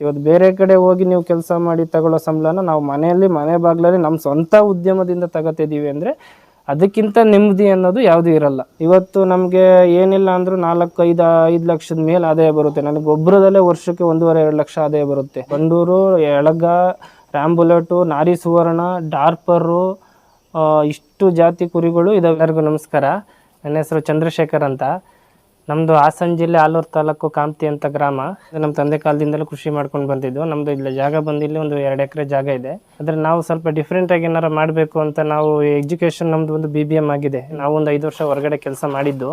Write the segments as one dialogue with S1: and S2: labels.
S1: ಇವತ್ತು ಬೇರೆ ಕಡೆ ಹೋಗಿ ನೀವು ಕೆಲಸ ಮಾಡಿ ತಗೊಳ್ಳೋ ಸಂಬಳನ ನಾವು ಮನೆಯಲ್ಲಿ, ಮನೆ ಬಾಗ್ಲಲ್ಲಿ ನಮ್ಮ ಸ್ವಂತ ಉದ್ಯಮದಿಂದ ತಗೋತಿದ್ದೀವಿ ಅಂದರೆ ಅದಕ್ಕಿಂತ ನೆಮ್ಮದಿ ಅನ್ನೋದು ಯಾವುದೂ ಇರಲ್ಲ. ಇವತ್ತು ನಮಗೆ ಏನಿಲ್ಲ ಅಂದರೂ ನಾಲ್ಕು, ಐದು ಐದು ಲಕ್ಷದ ಮೇಲೆ ಆದಾಯ ಬರುತ್ತೆ. ನನಗೆ ಗೊಬ್ಬರದಲ್ಲೇ ವರ್ಷಕ್ಕೆ ಒಂದೂವರೆ, ಎರಡು ಲಕ್ಷ ಆದಾಯ ಬರುತ್ತೆ. ಬಂಡೂರು, ಎಳಗ, ರಾಂಬುಲೆಟು, ನಾರಿ ಸುವರ್ಣ, ಡಾರ್ಪರು ಇಷ್ಟು ಜಾತಿ ಕುರಿಗಳು ಇದಾವೆ. ನಮಸ್ಕಾರ. ನನ್ನ ಹೆಸರು ಚಂದ್ರಶೇಖರ್ ಅಂತ. ನಮ್ಮದು ಹಾಸನ ಜಿಲ್ಲೆ ಆಲೂರು ತಾಲೂಕು ಕಾಂಪ್ತಿ ಅಂತ ಗ್ರಾಮ. ಇದು ನಮ್ಮ ತಂದೆ ಕಾಲದಿಂದಲೂ ಕೃಷಿ ಮಾಡ್ಕೊಂಡು ಬಂದಿದ್ದು. ನಮ್ಮದು ಇಲ್ಲಿ ಜಾಗ ಬಂದಿಲ್ಲಿ ಒಂದು ಎರಡು ಎಕರೆ ಜಾಗ ಇದೆ. ಆದರೆ ನಾವು ಸ್ವಲ್ಪ ಡಿಫ್ರೆಂಟಾಗಿ ಏನಾರ ಮಾಡಬೇಕು ಅಂತ ನಾವು ಎಜುಕೇಷನ್ ನಮ್ಮದು ಒಂದು ಬಿ ಬಿ ಎಂ ಆಗಿದೆ. ನಾವು ಒಂದು ಐದು ವರ್ಷ ಹೊರಗಡೆ ಕೆಲಸ ಮಾಡಿದ್ದು.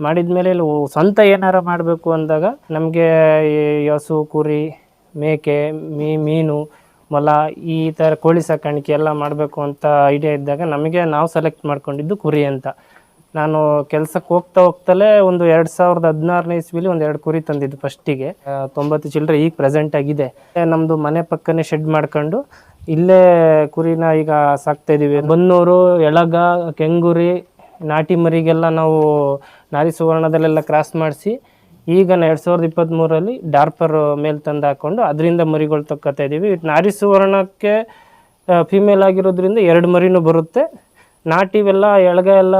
S1: ಮಾಡಿದ್ಮೇಲೆ ಇಲ್ಲಿ ಸ್ವಂತ ಏನಾರ ಮಾಡಬೇಕು ಅಂದಾಗ ನಮಗೆ ಹಸು, ಕುರಿ, ಮೇಕೆ, ಮೀ ಮೀನು, ಮೊಲ ಈ ಥರ ಕೋಳಿ ಸಾಕಾಣಿಕೆ ಎಲ್ಲ ಮಾಡಬೇಕು ಅಂತ ಐಡಿಯಾ ಇದ್ದಾಗ ನಮಗೆ ನಾವು ಸೆಲೆಕ್ಟ್ ಮಾಡ್ಕೊಂಡಿದ್ದು ಕುರಿ ಅಂತ. ನಾನು ಕೆಲಸಕ್ಕೆ ಹೋಗ್ತಾ ಹೋಗ್ತಲೇ ಒಂದು ಎರಡು ಸಾವಿರದ ಹದಿನಾರನೇ ಇಸ್ವಿಲಿ ಒಂದು ಎರಡು ಕುರಿ ತಂದಿದ್ದು ಫಸ್ಟಿಗೆ ತೊಂಬತ್ತು ಚಿಲ್ಲರೆ ಈಗ ಪ್ರೆಸೆಂಟ್ ಆಗಿದೆ. ನಮ್ಮದು ಮನೆ ಪಕ್ಕನೇ ಶೆಡ್ ಮಾಡ್ಕೊಂಡು ಇಲ್ಲೇ ಕುರಿನ ಈಗ ಸಾಕ್ತಾ ಇದ್ದೀವಿ ಬನ್ನೂರು, ಎಳಗ, ಕೆಂಗುರಿ, ನಾಟಿ ಮರಿಗೆಲ್ಲ ನಾವು ನಾರಿ ಸುವರ್ಣದಲ್ಲೆಲ್ಲ ಕ್ರಾಸ್ ಮಾಡಿಸಿ ಈಗ ಎರಡು ಸಾವಿರದ ಇಪ್ಪತ್ತ್ಮೂರಲ್ಲಿ ಡಾರ್ಪರ್ ಮೇಲೆ ತಂದು ಹಾಕ್ಕೊಂಡು ಅದರಿಂದ ಮರಿಗಳು ತಕ್ಕೊತಾ ಇದ್ದೀವಿ ನಾರಿ ಸುವರ್ಣಕ್ಕೆ ಫಿಮೇಲ್ ಆಗಿರೋದ್ರಿಂದ ಎರಡು ಮರಿನೂ ಬರುತ್ತೆ. ನಾಟಿವೆಲ್ಲ ಎಳಗ ಎಲ್ಲ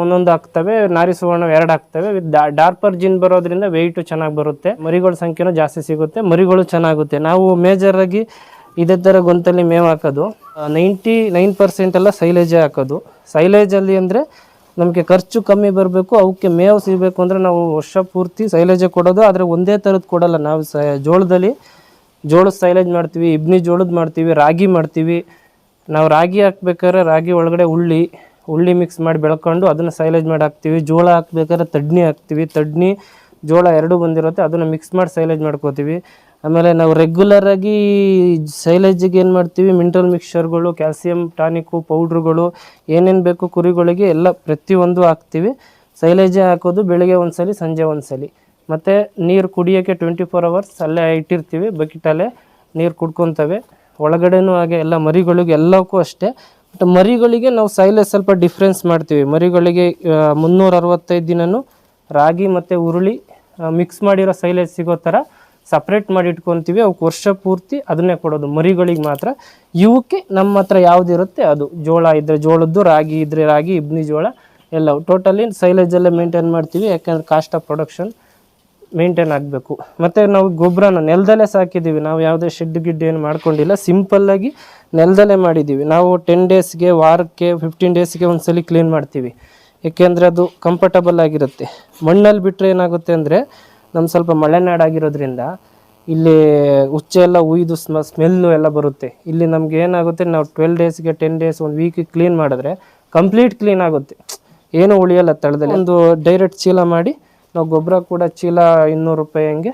S1: ಒಂದೊಂದು ಹಾಕ್ತವೆ, ನಾರಿ ಸುವರ್ಣ ಎರಡು ಹಾಕ್ತವೆ. ವಿತ್ ಡಾರ್ಪರ್ ಜಿನ್ ಬರೋದ್ರಿಂದ ವೆಯ್ಟು ಚೆನ್ನಾಗಿ ಬರುತ್ತೆ. ಮರಿಗಳ ಸಂಖ್ಯೆನೂ ಜಾಸ್ತಿ ಸಿಗುತ್ತೆ. ಮರಿಗಳು ಚೆನ್ನಾಗುತ್ತೆ. ನಾವು ಮೇಜರ್ ಆಗಿ ಇದೇ ಥರ ಗೊಂತಲ್ಲಿ ಮೇವು ಹಾಕೋದು. ನೈಂಟಿ ನೈನ್ ಪರ್ಸೆಂಟ್ ಎಲ್ಲ ಸೈಲೇಜೇ ಹಾಕೋದು. ಸೈಲೇಜಲ್ಲಿ ಅಂದರೆ ನಮಗೆ ಖರ್ಚು ಕಮ್ಮಿ ಬರಬೇಕು ಅವಕ್ಕೆ ಮೇವು ಸಿಗಬೇಕು ಅಂದರೆ ನಾವು ವರ್ಷ ಪೂರ್ತಿ ಸೈಲೇಜೇ ಕೊಡೋದು. ಆದರೆ ಒಂದೇ ಥರದ್ದು ಕೊಡೋಲ್ಲ. ನಾವು ಸ, ಜೋಳದಲ್ಲಿ ಜೋಳದ ಸೈಲೇಜ್ ಮಾಡ್ತೀವಿ, ಇಬ್ನಿ ಜೋಳದ ಮಾಡ್ತೀವಿ, ರಾಗಿ ಮಾಡ್ತೀವಿ. ನಾವು ರಾಗಿ ಹಾಕ್ಬೇಕಾದ್ರೆ ರಾಗಿ ಒಳಗಡೆ ಉಳ್ಳಿ ಉಳ್ಳಿ ಮಿಕ್ಸ್ ಮಾಡಿ ಬೆಳ್ಕೊಂಡು ಅದನ್ನು ಸೈಲೇಜ್ ಮಾಡಿ ಹಾಕ್ತೀವಿ. ಜೋಳ ಹಾಕ್ಬೇಕಾದ್ರೆ ತಡ್ನಿ ಹಾಕ್ತೀವಿ. ತಡ್ನಿ, ಜೋಳ ಎರಡು ಬಂದಿರುತ್ತೆ, ಅದನ್ನು ಮಿಕ್ಸ್ ಮಾಡಿ ಸೈಲೇಜ್ ಮಾಡ್ಕೋತೀವಿ. ಆಮೇಲೆ ನಾವು ರೆಗ್ಯುಲರ್ ಆಗಿ ಸೈಲೇಜಿಗೆ ಏನು ಮಾಡ್ತೀವಿ? ಮಿನರಲ್ ಮಿಕ್ಸ್ಚರ್ಗಳು ಕ್ಯಾಲ್ಸಿಯಂ ಟಾನಿಕ್ಕು ಪೌಡ್ರುಗಳು ಏನೇನು ಬೇಕು ಕುರಿಗಳಿಗೆ ಎಲ್ಲ ಪ್ರತಿಯೊಂದು ಹಾಕ್ತೀವಿ. ಸೈಲೇಜೇ ಹಾಕೋದು ಬೆಳಿಗ್ಗೆ ಸಲ ಸಂಜೆ ಒಂದ್ಸಲಿ. ಮತ್ತು ನೀರು ಕುಡಿಯೋಕ್ಕೆ ಟ್ವೆಂಟಿ ಫೋರ್ ಅವರ್ಸ್ ಅಲ್ಲೇ ಇಟ್ಟಿರ್ತೀವಿ. ಬಕೆಟಲ್ಲೇ ನೀರು ಕುಡ್ಕೊತವೆ. ಒಳಗಡೆನೂ ಹಾಗೆ ಎಲ್ಲ ಮರಿಗಳಿಗೆ ಎಲ್ಲಕ್ಕೂ ಅಷ್ಟೇ. ಬಟ್ ಮರಿಗಳಿಗೆ ನಾವು ಸೈಲೇಜ್ ಸ್ವಲ್ಪ ಡಿಫ್ರೆನ್ಸ್ ಮಾಡ್ತೀವಿ. ಮರಿಗಳಿಗೆ ಮುನ್ನೂರ ಅರವತ್ತೈದು ದಿನನೂ ರಾಗಿ ಮತ್ತು ಉರುಳಿ ಮಿಕ್ಸ್ ಮಾಡಿರೋ ಸೈಲೇಜ್ ಸಿಗೋ ಥರ ಸಪ್ರೇಟ್ ಮಾಡಿ ಇಟ್ಕೊತೀವಿ. ಅವಕ್ಕೆ ವರ್ಷ ಪೂರ್ತಿ ಅದನ್ನೇ ಕೊಡೋದು. ಮರಿಗಳಿಗೆ ಮಾತ್ರ. ಇವಕ್ಕೆ ನಮ್ಮ ಹತ್ರ ಯಾವುದಿರುತ್ತೆ ಅದು ಜೋಳ ಇದ್ದರೆ ಜೋಳದ್ದು, ರಾಗಿ ಇದ್ದರೆ ರಾಗಿ, ಇಬ್ನಿ ಜೋಳ, ಎಲ್ಲವು. ಟೋಟಲಿ ಸೈಲೇಜಲ್ಲೇ ಮೇಂಟೈನ್ ಮಾಡ್ತೀವಿ. ಯಾಕಂದ್ರೆ ಕಾಸ್ಟ್ ಆಫ್ ಪ್ರೊಡಕ್ಷನ್ ಮೇಂಟೈನ್ ಆಗಬೇಕು. ಮತ್ತು ನಾವು ಗೊಬ್ಬರನ ನೆಲದಲ್ಲೇ ಸಾಕಿದ್ದೀವಿ. ನಾವು ಯಾವುದೇ ಶೆಡ್ ಗಿಡ್ ಏನು ಮಾಡ್ಕೊಂಡಿಲ್ಲ. ಸಿಂಪಲ್ಲಾಗಿ ನೆಲದಲ್ಲೇ ಮಾಡಿದ್ದೀವಿ. ನಾವು ಟೆನ್ ಡೇಸ್ಗೆ ವಾರಕ್ಕೆ ಫಿಫ್ಟೀನ್ ಡೇಸ್ಗೆ ಒಂದ್ಸಲಿ ಕ್ಲೀನ್ ಮಾಡ್ತೀವಿ. ಏಕೆಂದರೆ ಅದು ಕಂಫರ್ಟಬಲ್ ಆಗಿರುತ್ತೆ. ಮಣ್ಣಲ್ಲಿ ಬಿಟ್ಟರೆ ಏನಾಗುತ್ತೆ ಅಂದರೆ ನಮ್ಮ ಸ್ವಲ್ಪ ಮಳೆನಾಡಾಗಿರೋದ್ರಿಂದ ಇಲ್ಲಿ ಉಚ್ಚೆ ಎಲ್ಲ ಉಯ್ದು ಸ್ಮ, ಸ್ಮೆಲ್ಲು ಎಲ್ಲ ಬರುತ್ತೆ. ಇಲ್ಲಿ ನಮ್ಗೆ ಏನಾಗುತ್ತೆ, ನಾವು ಟ್ವೆಲ್ ಡೇಸ್ಗೆ ಟೆನ್ ಡೇಸ್ ಒಂದು ವೀಕ್ ಕ್ಲೀನ್ ಮಾಡಿದ್ರೆ ಕಂಪ್ಲೀಟ್ ಕ್ಲೀನ್ ಆಗುತ್ತೆ. ಏನೂ ಉಳಿಯಲ್ಲ ತಳದಲ್ಲಿ. ಒಂದು ಡೈರೆಕ್ಟ್ ಚೀಲ ಮಾಡಿ ನಾವು ಗೊಬ್ಬರ ಕೂಡ ಚೀಲ ಇನ್ನೂರು ರೂಪಾಯಿ ಹಂಗೆ.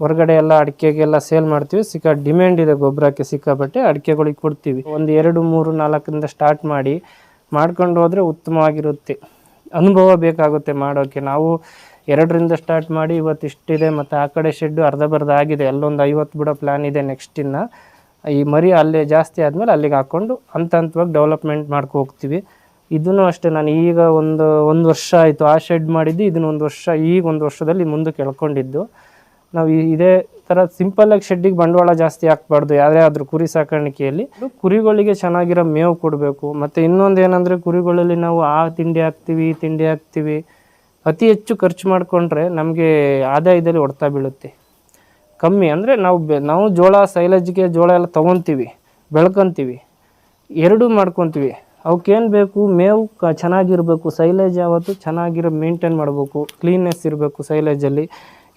S1: ಹೊರಗಡೆ ಎಲ್ಲ ಅಡಿಕೆಗೆಲ್ಲ ಸೇಲ್ ಮಾಡ್ತೀವಿ. ಸಿಕ್ಕ ಡಿಮ್ಯಾಂಡ್ ಇದೆ ಗೊಬ್ಬರಕ್ಕೆ ಸಿಕ್ಕಾಪಟ್ಟೆ ಅಡಿಕೆಗಳಿಗೆ ಕೊಡ್ತೀವಿ. ಒಂದು ಎರಡು, ಮೂರು, ನಾಲ್ಕರಿಂದ ಸ್ಟಾರ್ಟ್ ಮಾಡಿ ಮಾಡ್ಕೊಂಡು ಹೋದರೆ ಉತ್ತಮವಾಗಿರುತ್ತೆ. ಅನುಭವ ಬೇಕಾಗುತ್ತೆ ಮಾಡೋಕ್ಕೆ ನಾವು ಎರಡರಿಂದ ಸ್ಟಾರ್ಟ್ ಮಾಡಿ ಇವತ್ತು ಇಷ್ಟಿದೆ ಮತ್ತು ಆ ಕಡೆ ಶೆಡ್ಡು ಅರ್ಧ ಬರ್ಧ ಆಗಿದೆ. ಅಲ್ಲೊಂದು ಐವತ್ತು ಬಿಡೋ ಪ್ಲ್ಯಾನ್ ಇದೆ ನೆಕ್ಸ್ಟ್ ಇನ್ನು. ಈ ಮರಿ ಅಲ್ಲೇ ಜಾಸ್ತಿ ಆದಮೇಲೆ ಅಲ್ಲಿಗೆ ಹಾಕ್ಕೊಂಡು ಹಂತ ಹಂತವಾಗಿ ಡೆವಲಪ್ಮೆಂಟ್ ಮಾಡ್ಕೊ ಹೋಗ್ತೀವಿ. ಇದನ್ನು ಅಷ್ಟೇ ನಾನು ಈಗ ಒಂದು ಒಂದು ವರ್ಷ ಆಯಿತು. ಆ ಶೆಡ್ ಮಾಡಿದ್ದು ಇದನ್ನ ಒಂದು ವರ್ಷ, ಈಗ ಒಂದು ವರ್ಷದಲ್ಲಿ ಮುಂದೆ ಎಳ್ಕೊಂಡಿದ್ದು ನಾವು ಇದೇ ಥರ ಸಿಂಪಲ್ಲಾಗಿ ಶೆಡ್ಡಿಗೆ ಬಂಡವಾಳ ಜಾಸ್ತಿ ಹಾಕ್ಬಾರ್ದು. ಯಾವುದೇ ಆದ್ರೂ ಕುರಿ ಸಾಕಾಣಿಕೆಯಲ್ಲಿ. ಕುರಿಗಳಿಗೆ ಚೆನ್ನಾಗಿರೋ ಮೇವು ಕೊಡಬೇಕು. ಮತ್ತು ಇನ್ನೊಂದು ಏನಂದರೆ ಕುರಿಗಳಲ್ಲಿ ನಾವು ಆ ತಿಂಡಿ ಹಾಕ್ತೀವಿ, ಈ ತಿಂಡಿ ಹಾಕ್ತೀವಿ. ಅತಿ ಹೆಚ್ಚು ಖರ್ಚು ಮಾಡಿಕೊಂಡ್ರೆ ನಮಗೆ ಆದಾಯದಲ್ಲಿ ಹೊಡ್ತಾ ಬೀಳುತ್ತೆ. ಕಮ್ಮಿ ಅಂದರೆ ನಾವು ನಾವು ಜೋಳ ಸೈಲೇಜ್ಗೆ ಜೋಳ ಎಲ್ಲ ತೊಗೊತೀವಿ, ಬೆಳ್ಕೊತೀವಿ. ಎರಡೂ ಮಾಡ್ಕೊತೀವಿ. ಅವಕ್ಕೇನು ಬೇಕು, ಮೇವು ಕ ಚೆನ್ನಾಗಿರಬೇಕು, ಸೈಲೇಜ್ ಯಾವತ್ತು ಚೆನ್ನಾಗಿರೋ ಮೇಂಟೈನ್ ಮಾಡಬೇಕು, ಕ್ಲೀನ್ನೆಸ್ ಇರಬೇಕು ಸೈಲೇಜಲ್ಲಿ.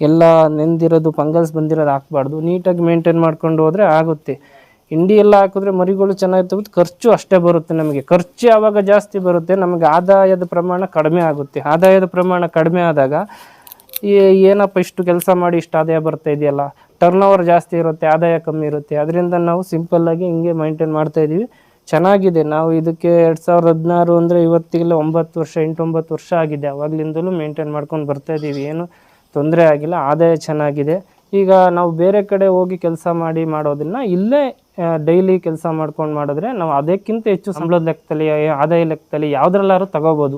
S1: ಎಲ್ಲ ನೆಂದಿರೋದು, ಫಂಗಲ್ಸ್ ಬಂದಿರೋದು ಹಾಕ್ಬಾರ್ದು. ನೀಟಾಗಿ ಮೇಂಟೈನ್ ಮಾಡ್ಕೊಂಡು ಹೋದರೆ ಆಗುತ್ತೆ. ಹಿಂಡಿ ಎಲ್ಲ ಹಾಕಿದ್ರೆ ಮರಿಗಳು ಚೆನ್ನಾಗಿರ್ತವೆ ಖರ್ಚು ಅಷ್ಟೇ ಬರುತ್ತೆ ನಮಗೆ. ಖರ್ಚು ಯಾವಾಗ ಜಾಸ್ತಿ ಬರುತ್ತೆ, ನಮಗೆ ಆದಾಯದ ಪ್ರಮಾಣ ಕಡಿಮೆ ಆಗುತ್ತೆ. ಆದಾಯದ ಪ್ರಮಾಣ ಕಡಿಮೆ ಆದಾಗ ಏನಪ್ಪ ಇಷ್ಟು ಕೆಲಸ ಮಾಡಿ ಇಷ್ಟು ಆದಾಯ ಬರ್ತಾ ಇದೆಯಲ್ಲ? ಟರ್ನ್ ಓವರ್ ಜಾಸ್ತಿ ಇರುತ್ತೆ, ಆದಾಯ ಕಮ್ಮಿ ಇರುತ್ತೆ. ಅದರಿಂದ ನಾವು ಸಿಂಪಲ್ಲಾಗಿ ಹಿಂಗೆ ಮೈಂಟೈನ್ ಮಾಡ್ತಾಯಿದ್ದೀವಿ ಚೆನ್ನಾಗಿದೆ. ನಾವು ಇದಕ್ಕೆ ಎರಡು ಸಾವಿರದ ಹದಿನಾರು ಅಂದರೆ ಇವತ್ತಿಗೆಲ್ಲ ಒಂಬತ್ತು ವರ್ಷ ಎಂಟೊಂಬತ್ತು ವರ್ಷ ಆಗಿದೆ. ಅವಾಗ್ಲಿಂದಲೂ ಮೇಂಟೈನ್ ಮಾಡ್ಕೊಂಡು ಬರ್ತಾ ಇದ್ದೀವಿ ಏನು ತೊಂದರೆ ಆಗಿಲ್ಲ. ಆದಾಯ ಚೆನ್ನಾಗಿದೆ. ಈಗ ನಾವು ಬೇರೆ ಕಡೆ ಹೋಗಿ ಕೆಲಸ ಮಾಡಿ ಮಾಡೋದನ್ನ ಇಲ್ಲೇ ಡೈಲಿ ಕೆಲಸ ಮಾಡ್ಕೊಂಡು ಮಾಡಿದ್ರೆ ನಾವು ಅದಕ್ಕಿಂತ ಹೆಚ್ಚು ಸಂಬಳದ ಲೆಕ್ಕದಲ್ಲಿ, ಆದಾಯ ಲೆಕ್ಕದಲ್ಲಿ ಯಾವುದ್ರಲ್ಲಾದ್ರೂ ತಗೋಬೋದು.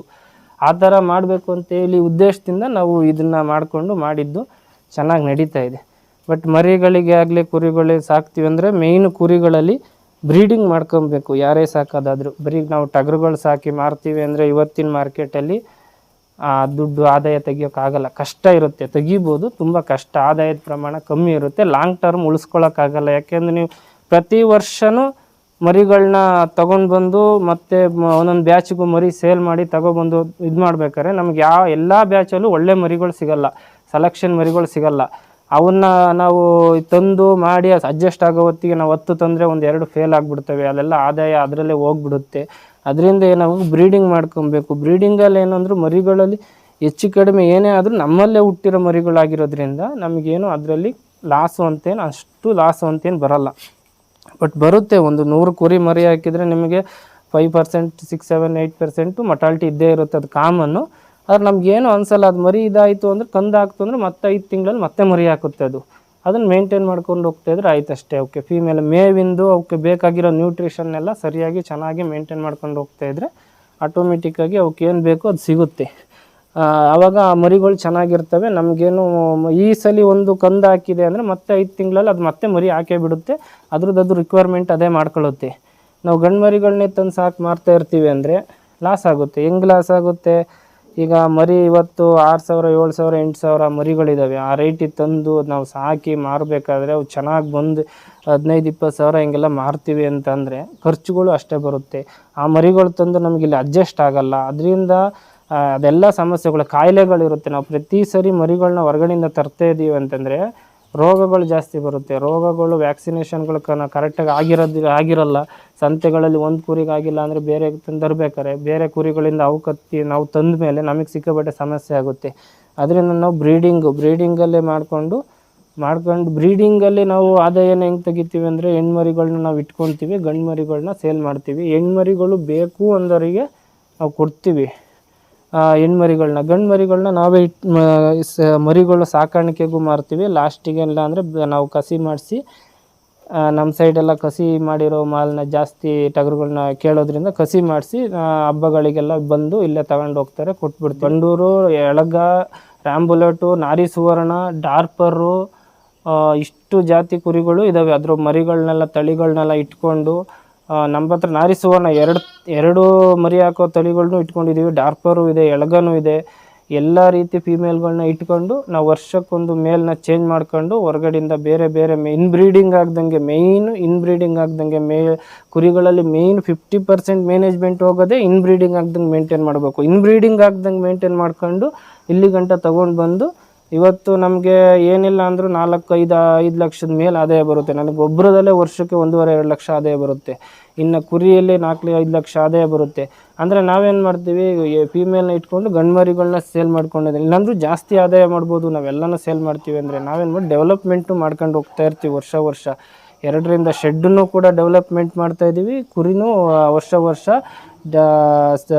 S1: ಆ ಥರ ಮಾಡಬೇಕು ಅಂತೇಳಿ ಉದ್ದೇಶದಿಂದ ನಾವು ಇದನ್ನು ಮಾಡಿಕೊಂಡು ಮಾಡಿದ್ದು ಚೆನ್ನಾಗಿ ನಡೀತಾ ಇದೆ. ಬಟ್ ಮರಿಗಳಿಗೆ ಆಗಲಿ, ಕುರಿಗಳಿಗೆ ಸಾಕ್ತೀವಿ ಅಂದರೆ ಮೇಯ್ನು ಕುರಿಗಳಲ್ಲಿ ಬ್ರೀಡಿಂಗ್ ಮಾಡ್ಕೊಬೇಕು, ಯಾರೇ ಸಾಕೋದಾದರೂ. ಬರೀ ನಾವು ಟಗರುಗಳು ಸಾಕಿ ಮಾರ್ತೀವಿ ಅಂದರೆ ಇವತ್ತಿನ ಮಾರ್ಕೆಟಲ್ಲಿ, ಆ, ದುಡ್ಡು ಆದಾಯ ತೆಗಿಯೋಕ್ಕಾಗಲ್ಲ. ಕಷ್ಟ ಇರುತ್ತೆ. ತೆಗಿಬೋದು, ತುಂಬ ಕಷ್ಟ. ಆದಾಯದ ಪ್ರಮಾಣ ಕಮ್ಮಿ ಇರುತ್ತೆ. ಲಾಂಗ್ ಟರ್ಮ್ ಉಳಿಸ್ಕೊಳಕ್ಕಾಗಲ್ಲ. ಯಾಕೆಂದರೆ ನೀವು ಪ್ರತಿ ವರ್ಷವೂ ಮರಿಗಳನ್ನ ತಗೊಂಡು ಬಂದು ಮತ್ತೆ ಒಂದೊಂದು ಬ್ಯಾಚಿಗೂ ಮರಿ ಸೇಲ್ ಮಾಡಿ ತಗೊಬಂದು ಇದು ಮಾಡ್ಬೇಕಾದ್ರೆ ನಮ್ಗೆ ಯಾವ ಎಲ್ಲ ಬ್ಯಾಚಲ್ಲೂ ಒಳ್ಳೆ ಮರಿಗಳು ಸಿಗಲ್ಲ. ಸೆಲೆಕ್ಷನ್ ಮರಿಗಳು ಸಿಗಲ್ಲ. ಅವನ್ನ ನಾವು ತಂದು ಮಾಡಿ ಅಡ್ಜಸ್ಟ್ ಆಗೋ ಹೊತ್ತಿಗೆ ನಾವು ಹತ್ತು ತಂದರೆ ಒಂದು ಎರಡು ಫೇಲ್ ಆಗಿಬಿಡ್ತವೆ, ಅಲ್ಲೆಲ್ಲ ಆದಾಯ ಅದರಲ್ಲೇ ಹೋಗ್ಬಿಡುತ್ತೆ. ಅದರಿಂದ ನಾವು ಬ್ರೀಡಿಂಗ್ ಮಾಡ್ಕೊಬೇಕು. ಬ್ರೀಡಿಂಗಲ್ಲಿ ಏನಂದ್ರೆ ಮರಿಗಳಲ್ಲಿ ಹೆಚ್ಚು ಕಡಿಮೆ ಏನೇ ಆದರೂ ನಮ್ಮಲ್ಲೇ ಹುಟ್ಟಿರೋ ಮರಿಗಳಾಗಿರೋದ್ರಿಂದ ನಮಗೇನು ಅದರಲ್ಲಿ ಲಾಸು ಅಂತೇನು ಅಷ್ಟು ಲಾಸು ಅಂತೇನು ಬರಲ್ಲ. ಬಟ್ ಬರುತ್ತೆ, ಒಂದು ನೂರು ಕುರಿ ಮರಿ ಹಾಕಿದರೆ ನಿಮಗೆ five percent six seven eight percent mortality ಇದ್ದೇ ಇರುತ್ತೆ, ಅದು ಕಾಮನ್ನು ಆದ್ರೆ ನಮ್ಗೇನು ಅನ್ಸಲ್ಲ, ಅದು ಮರಿ ಇದಾಯಿತು ಅಂದರೆ ಕಂದು ಹಾಕ್ತು ಅಂದರೆ ಮತ್ತೆ ಐದು ತಿಂಗಳಲ್ಲಿ ಮತ್ತೆ ಮರಿ ಹಾಕುತ್ತೆ ಅದು. ಅದನ್ನು ಮೇಂಟೈನ್ ಮಾಡ್ಕೊಂಡು ಹೋಗ್ತಾ ಇದ್ರೆ ಆಯ್ತು ಅಷ್ಟೇ ಫೀಮೇಲ್ ಮೇವಿಂದು ಅವಕ್ಕೆ ಬೇಕಾಗಿರೋ ನ್ಯೂಟ್ರಿಷನ್ ಎಲ್ಲ ಸರಿಯಾಗಿ ಚೆನ್ನಾಗಿ ಮೇಂಟೈನ್ ಮಾಡ್ಕೊಂಡು ಹೋಗ್ತಾ ಇದ್ರೆ ಆಟೋಮೆಟಿಕ್ಕಾಗಿ ಅವಕ್ಕೆ ಏನು ಬೇಕೋ ಅದು ಸಿಗುತ್ತೆ. ಆವಾಗ ಆ ಮರಿಗಳು ಚೆನ್ನಾಗಿರ್ತವೆ, ನಮಗೇನು ಈ ಸಲ ಒಂದು ಕಂದು ಹಾಕಿದೆ ಅಂದರೆ ಮತ್ತೆ ಐದು ತಿಂಗಳಲ್ಲಿ ಅದು ಮತ್ತೆ ಮರಿ ಹಾಕೇ ಬಿಡುತ್ತೆ, ಅದ್ರದ್ದು ಅದು ರಿಕ್ವೈರ್ಮೆಂಟ್ ಅದೇ ಮಾಡ್ಕೊಳ್ಳುತ್ತೆ. ನಾವು ಗಂಡು ಮರಿಗಳನ್ನೇ ತಂದು ಸಾಕು ಮಾರ್ತಾ ಇರ್ತೀವಿ ಅಂದರೆ ಲಾಸ್ ಆಗುತ್ತೆ, ಹೆಂಗೆ ಲಾಸ್ ಆಗುತ್ತೆ? ಈಗ ಮರಿ ಇವತ್ತು ಆರು ಸಾವಿರ, ಏಳು ಸಾವಿರ, ಎಂಟು ಸಾವಿರ ಮರಿಗಳಿದ್ದಾವೆ ಆ ರೇಟಿಗೆ ತಂದು ನಾವು ಸಾಕಿ ಮಾರಬೇಕಾದ್ರೆ ಅವು ಚೆನ್ನಾಗಿ ಬಂದು ಹದಿನೈದು ಇಪ್ಪತ್ತು ಸಾವಿರ ಹಿಂಗೆಲ್ಲ ಮಾರ್ತೀವಿ ಅಂತಂದರೆ ಖರ್ಚುಗಳು ಅಷ್ಟೇ ಬರುತ್ತೆ. ಆ ಮರಿಗಳು ತಂದು ನಮಗೆ ಇಲ್ಲಿ ಅಡ್ಜಸ್ಟ್ ಆಗಲ್ಲ. ಅದರಿಂದ ಅದೆಲ್ಲ ಸಮಸ್ಯೆಗಳು, ಕಾಯಿಲೆಗಳಿರುತ್ತೆ. ನಾವು ಪ್ರತಿ ಸರಿ ಮರಿಗಳನ್ನ ಹೊರಗಡೆಯಿಂದ ತರ್ತಾ ಇದ್ದೀವಿ ಅಂತಂದರೆ ರೋಗಗಳು ಜಾಸ್ತಿ ಬರುತ್ತೆ. ರೋಗಗಳು ವ್ಯಾಕ್ಸಿನೇಷನ್ಗಳು ಕನ ಕರೆಕ್ಟಾಗಿ ಆಗಿರೋದು ಆಗಿರಲ್ಲ. ಸಂತೆಗಳಲ್ಲಿ ಒಂದು ಕುರಿಗಾಗಿಲ್ಲ ಅಂದರೆ ಬೇರೆ ತರಬೇಕಾರೆ ಬೇರೆ ಕುರಿಗಳಿಂದ ಅವು ಕತ್ತಿ ನಾವು ತಂದ ಮೇಲೆ ನಮಗೆ ಸಿಕ್ಕಾಪಟ್ಟೆ ಸಮಸ್ಯೆ ಆಗುತ್ತೆ. ಅದರಿಂದ ನಾವು ಬ್ರೀಡಿಂಗು ಬ್ರೀಡಿಂಗಲ್ಲೇ ಮಾಡಿಕೊಂಡು, ಮಾಡ್ಕೊಂಡು ಬ್ರೀಡಿಂಗಲ್ಲಿ ನಾವು ಆದಾಯನ ಹೆಂಗೆ ತೆಗಿತೀವಿ ಅಂದರೆ ಹೆಣ್ಮರಿಗಳನ್ನ ನಾವು ಇಟ್ಕೊತೀವಿ ಗಂಡು ಮರಿಗಳನ್ನ ಸೇಲ್ ಮಾಡ್ತೀವಿ. ಹೆಣ್ಮರಿಗಳು ಬೇಕು ಅಂದವರಿಗೆ ನಾವು ಕೊಡ್ತೀವಿ. ಆ, ಹೆಣ್ಮರಿಗಳ್ನ. ಗಂಡು ಮರಿಗಳನ್ನ ನಾವೇ ಇಟ್ ಮ- ಸ- ಮರಿಗಳು ಸಾಕಾಣಿಕೆಗೂ ಮಾರ್ತೀವಿ. ಲಾಸ್ಟಿಗೆ ಇಲ್ಲ ಅಂದರೆ ನಾವು ಕಸಿ ಮಾಡಿಸಿ ನಮ್ಮ ಸೈಡೆಲ್ಲ ಕಸಿ ಮಾಡಿರೋ ಮಾಲನ್ನ ಜಾಸ್ತಿ ಟಗರುಗಳನ್ನ ಕೇಳೋದ್ರಿಂದ ಕಸಿ ಮಾಡಿಸಿ ಹಬ್ಬಗಳಿಗೆಲ್ಲ ಬಂದು ಇಲ್ಲೇ ತಗೊಂಡು ಹೋಗ್ತಾರೆ ಕೊಟ್ಬಿಡ್ತೀವಿ. ಬಂಡೂರು ಎಳಗ ರ್ಯಾಂಬುಲೆಟು ನಾರಿ ಸುವರ್ಣ ಡಾರ್ಪರು ಇಷ್ಟು ಜಾತಿ ಕುರಿಗಳು ಇದ್ದಾವೆ ಅದ್ರ ಮರಿಗಳನ್ನೆಲ್ಲ ತಳಿಗಳನ್ನೆಲ್ಲ ಇಟ್ಕೊಂಡು ನಮ್ಮ ಹತ್ರ ನಾರಿ ಸುವರ್ಣ ಎರಡು ಎರಡು ಮರಿ ಹಾಕೋ ತಳಿಗಳ್ನು ಇಟ್ಕೊಂಡಿದ್ದೀವಿ ಡಾರ್ಪರು ಇದೆ, ಎಳಗನೂ ಇದೆ. ಎಲ್ಲ ರೀತಿ ಫೀಮೇಲ್ಗಳನ್ನ ಇಟ್ಕೊಂಡು ನಾವು ವರ್ಷಕ್ಕೊಂದು ಮೇಲ್ನ ಚೇಂಜ್ ಮಾಡ್ಕೊಂಡು ಹೊರಗಡೆಯಿಂದ ಬೇರೆ ಬೇರೆ ಇನ್ಬ್ರೀಡಿಂಗ್ ಆಗ್ದಂಗೆ ಮೇಯ್ನು, ಇನ್ಬ್ರೀಡಿಂಗ್ ಆಗ್ದಂಗೆ ಮೇ, ಕುರಿಗಳಲ್ಲಿ ಮೇಯ್ನ್ ಫಿಫ್ಟಿ ಪರ್ಸೆಂಟ್ ಮ್ಯಾನೇಜ್ಮೆಂಟ್ ಹೋಗೋದೇ ಇನ್ಬ್ರೀಡಿಂಗ್ ಆಗ್ದಂಗೆ ಮೇಂಟೈನ್ ಮಾಡಬೇಕು. ಇನ್ಬ್ರೀಡಿಂಗ್ ಆಗ್ದಂಗೆ ಮೇಂಟೈನ್ ಮಾಡ್ಕೊಂಡು ಇಲ್ಲಿ ಗಂಟ ತೊಗೊಂಡು ಬಂದು ಇವತ್ತು ನಮಗೆ ಏನಿಲ್ಲ ಅಂದರೂ ನಾಲ್ಕು, ಐದು ಐದು ಲಕ್ಷದ ಮೇಲೆ ಆದಾಯ ಬರುತ್ತೆ. ನನಗೆ ಗೊಬ್ಬರದಲ್ಲೇ ವರ್ಷಕ್ಕೆ ಒಂದೂವರೆ, ಎರಡು ಲಕ್ಷ ಆದಾಯ ಬರುತ್ತೆ. ಇನ್ನು ಕುರಿಯಲ್ಲಿ ನಾಲ್ಕು ಐದು ಲಕ್ಷ ಆದಾಯ ಬರುತ್ತೆ. ಅಂದರೆ ನಾವೇನು ಮಾಡ್ತೀವಿ ಫೀಮೇಲ್ನ ಇಟ್ಕೊಂಡು ಗಂಡು ಮರಿಗಳನ್ನ ಸೇಲ್ ಮಾಡ್ಕೊಂಡಿದ್ದೀವಿ. ಇಲ್ಲಾಂದ್ರೂ ಜಾಸ್ತಿ ಆದಾಯ ಮಾಡ್ಬೋದು. ನಾವೆಲ್ಲನೂ ಸೇಲ್ ಮಾಡ್ತೀವಿ ಅಂದರೆ ನಾವೇನು ಮಾಡಿ ಡೆವಲಪ್ಮೆಂಟು ಮಾಡ್ಕೊಂಡು ಹೋಗ್ತಾ ಇರ್ತೀವಿ ವರ್ಷ ವರ್ಷ. ಎರಡರಿಂದ ಶೆಡ್ಡನ್ನು ಕೂಡ ಡೆವಲಪ್ಮೆಂಟ್ ಮಾಡ್ತಾಯಿದ್ದೀವಿ ಕುರಿನೂ ವರ್ಷ ವರ್ಷ ಡ-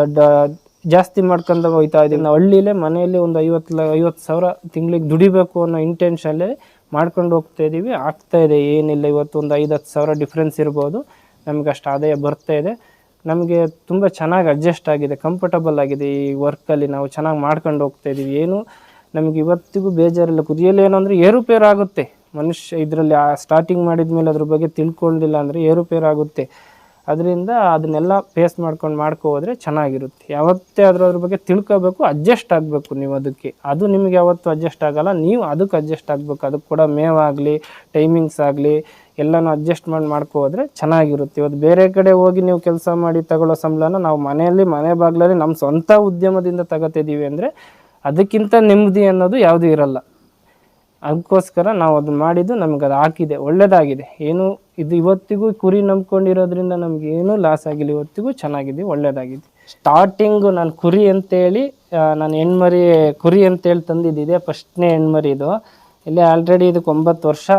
S1: ಜಾಸ್ತಿ ಮಾಡ್ಕೊಂಡು ಹೋಗ್ತಾ ಇದ್ದೀವಿ ನಾವು ಹಳ್ಳಿಲೇ ಮನೆಯಲ್ಲಿ ಒಂದು ಐವತ್ತು ಲ, ಐವತ್ತು ಸಾವಿರ ತಿಂಗಳಿಗೆ ದುಡಿಬೇಕು ಅನ್ನೋ ಇಂಟೆನ್ಷನ್ಲೇ ಮಾಡ್ಕೊಂಡು ಹೋಗ್ತಾ ಇದ್ದೀವಿ ಆಗ್ತಾ ಇದೆ, ಏನಿಲ್ಲ. ಇವತ್ತು ಒಂದು ಐದು, ಹತ್ತು ಸಾವಿರ ಡಿಫ್ರೆನ್ಸ್ ಇರ್ಬೋದು. ನಮ್ಗೆ ಅಷ್ಟು ಆದಾಯ ಬರ್ತಾ ಇದೆ. ನಮಗೆ ತುಂಬ ಚೆನ್ನಾಗಿ ಅಡ್ಜಸ್ಟ್ ಆಗಿದೆ ಕಂಫರ್ಟಬಲ್ ಆಗಿದೆ ಈ ವರ್ಕಲ್ಲಿ ನಾವು ಚೆನ್ನಾಗಿ ಮಾಡ್ಕೊಂಡು ಹೋಗ್ತಾ ಇದ್ದೀವಿ ಏನು, ನಮಗೆ ಇವತ್ತಿಗೂ ಬೇಜಾರಿಲ್ಲ. ಕುದಿಯಲ್ಲಿ ಏನು ಅಂದರೆ ಏರುಪೇರು ಆಗುತ್ತೆ ಮನುಷ್ಯ ಇದರಲ್ಲಿ ಸ್ಟಾರ್ಟಿಂಗ್ ಮಾಡಿದ ಮೇಲೆ ಅದ್ರ ಬಗ್ಗೆ ತಿಳ್ಕೊಂಡಿಲ್ಲ ಅಂದರೆ ಏರುಪೇರು ಆಗುತ್ತೆ ಅದರಿಂದ ಅದನ್ನೆಲ್ಲ ಫೇಸ್ ಮಾಡ್ಕೊಂಡು ಮಾಡ್ಕೊ ಹೋದ್ರೆ ಚೆನ್ನಾಗಿರುತ್ತೆ. ಯಾವತ್ತೇ ಅದ್ರ ಅದ್ರ ಬಗ್ಗೆ ತಿಳ್ಕೊಬೇಕು ಅಡ್ಜಸ್ಟ್ ಆಗಬೇಕು ನೀವು ಅದಕ್ಕೆ. ಅದು ನಿಮಗೆ ಯಾವತ್ತೂ ಅಡ್ಜಸ್ಟ್ ಆಗಲ್ಲ, ನೀವು ಅದಕ್ಕೆ ಅಡ್ಜಸ್ಟ್ ಆಗಬೇಕು. ಅದಕ್ಕೆ ಕೂಡ ಮೇವಾಗಲಿ ಟೈಮಿಂಗ್ಸ್ ಆಗಲಿ, ಎಲ್ಲನೂ ಅಡ್ಜಸ್ಟ್ ಮಾಡಿ ಮಾಡ್ಕೊ ಹೋದ್ರೆ ಚೆನ್ನಾಗಿರುತ್ತೆ. ಇವತ್ತು ಬೇರೆ ಕಡೆ ಹೋಗಿ ನೀವು ಕೆಲಸ ಮಾಡಿ ತಗೊಳ್ಳೋ ಸಂಬಳನ ನಾವು ಮನೆಯಲ್ಲಿ, ಮನೆ ಬಾಗಿಲಲ್ಲಿ ನಮ್ಮ ಸ್ವಂತ ಉದ್ಯಮದಿಂದ ತಗೋತಿದ್ದೀವಿ ಅಂದರೆ ಅದಕ್ಕಿಂತ ನೆಮ್ಮದಿ ಅನ್ನೋದು ಯಾವುದೂ ಇರಲ್ಲ. ಅದಕ್ಕೋಸ್ಕರ ನಾವು ಅದನ್ನ ಮಾಡಿದ್ದು ನಮ್ಗೆ ಅದು ಹಾಕಿದೆ, ಒಳ್ಳೇದಾಗಿದೆ. ಏನು ಇದು ಇವತ್ತಿಗೂ ಕುರಿ ನಂಬ್ಕೊಂಡಿರೋದ್ರಿಂದ ನಮ್ಗೆ ಏನೂ ಲಾಸ್ ಆಗಿಲ್ಲ, ಇವತ್ತಿಗೂ ಚೆನ್ನಾಗಿದೆ, ಒಳ್ಳೇದಾಗಿದೆ. ಸ್ಟಾರ್ಟಿಂಗು ನಾನು ಕುರಿ ಅಂತೇಳಿ ನಾನು ಹೆಣ್ಮರಿ, ಕುರಿ ಅಂತೇಳಿ ತಂದಿದ್ದಿದೆ ಫಸ್ಟ್ನೇ ಹೆಣ್ಮರಿ ಇದು. ಇಲ್ಲೇ ಆಲ್ರೆಡಿ ಇದಕ್ಕೆ ಒಂಬತ್ತು ವರ್ಷ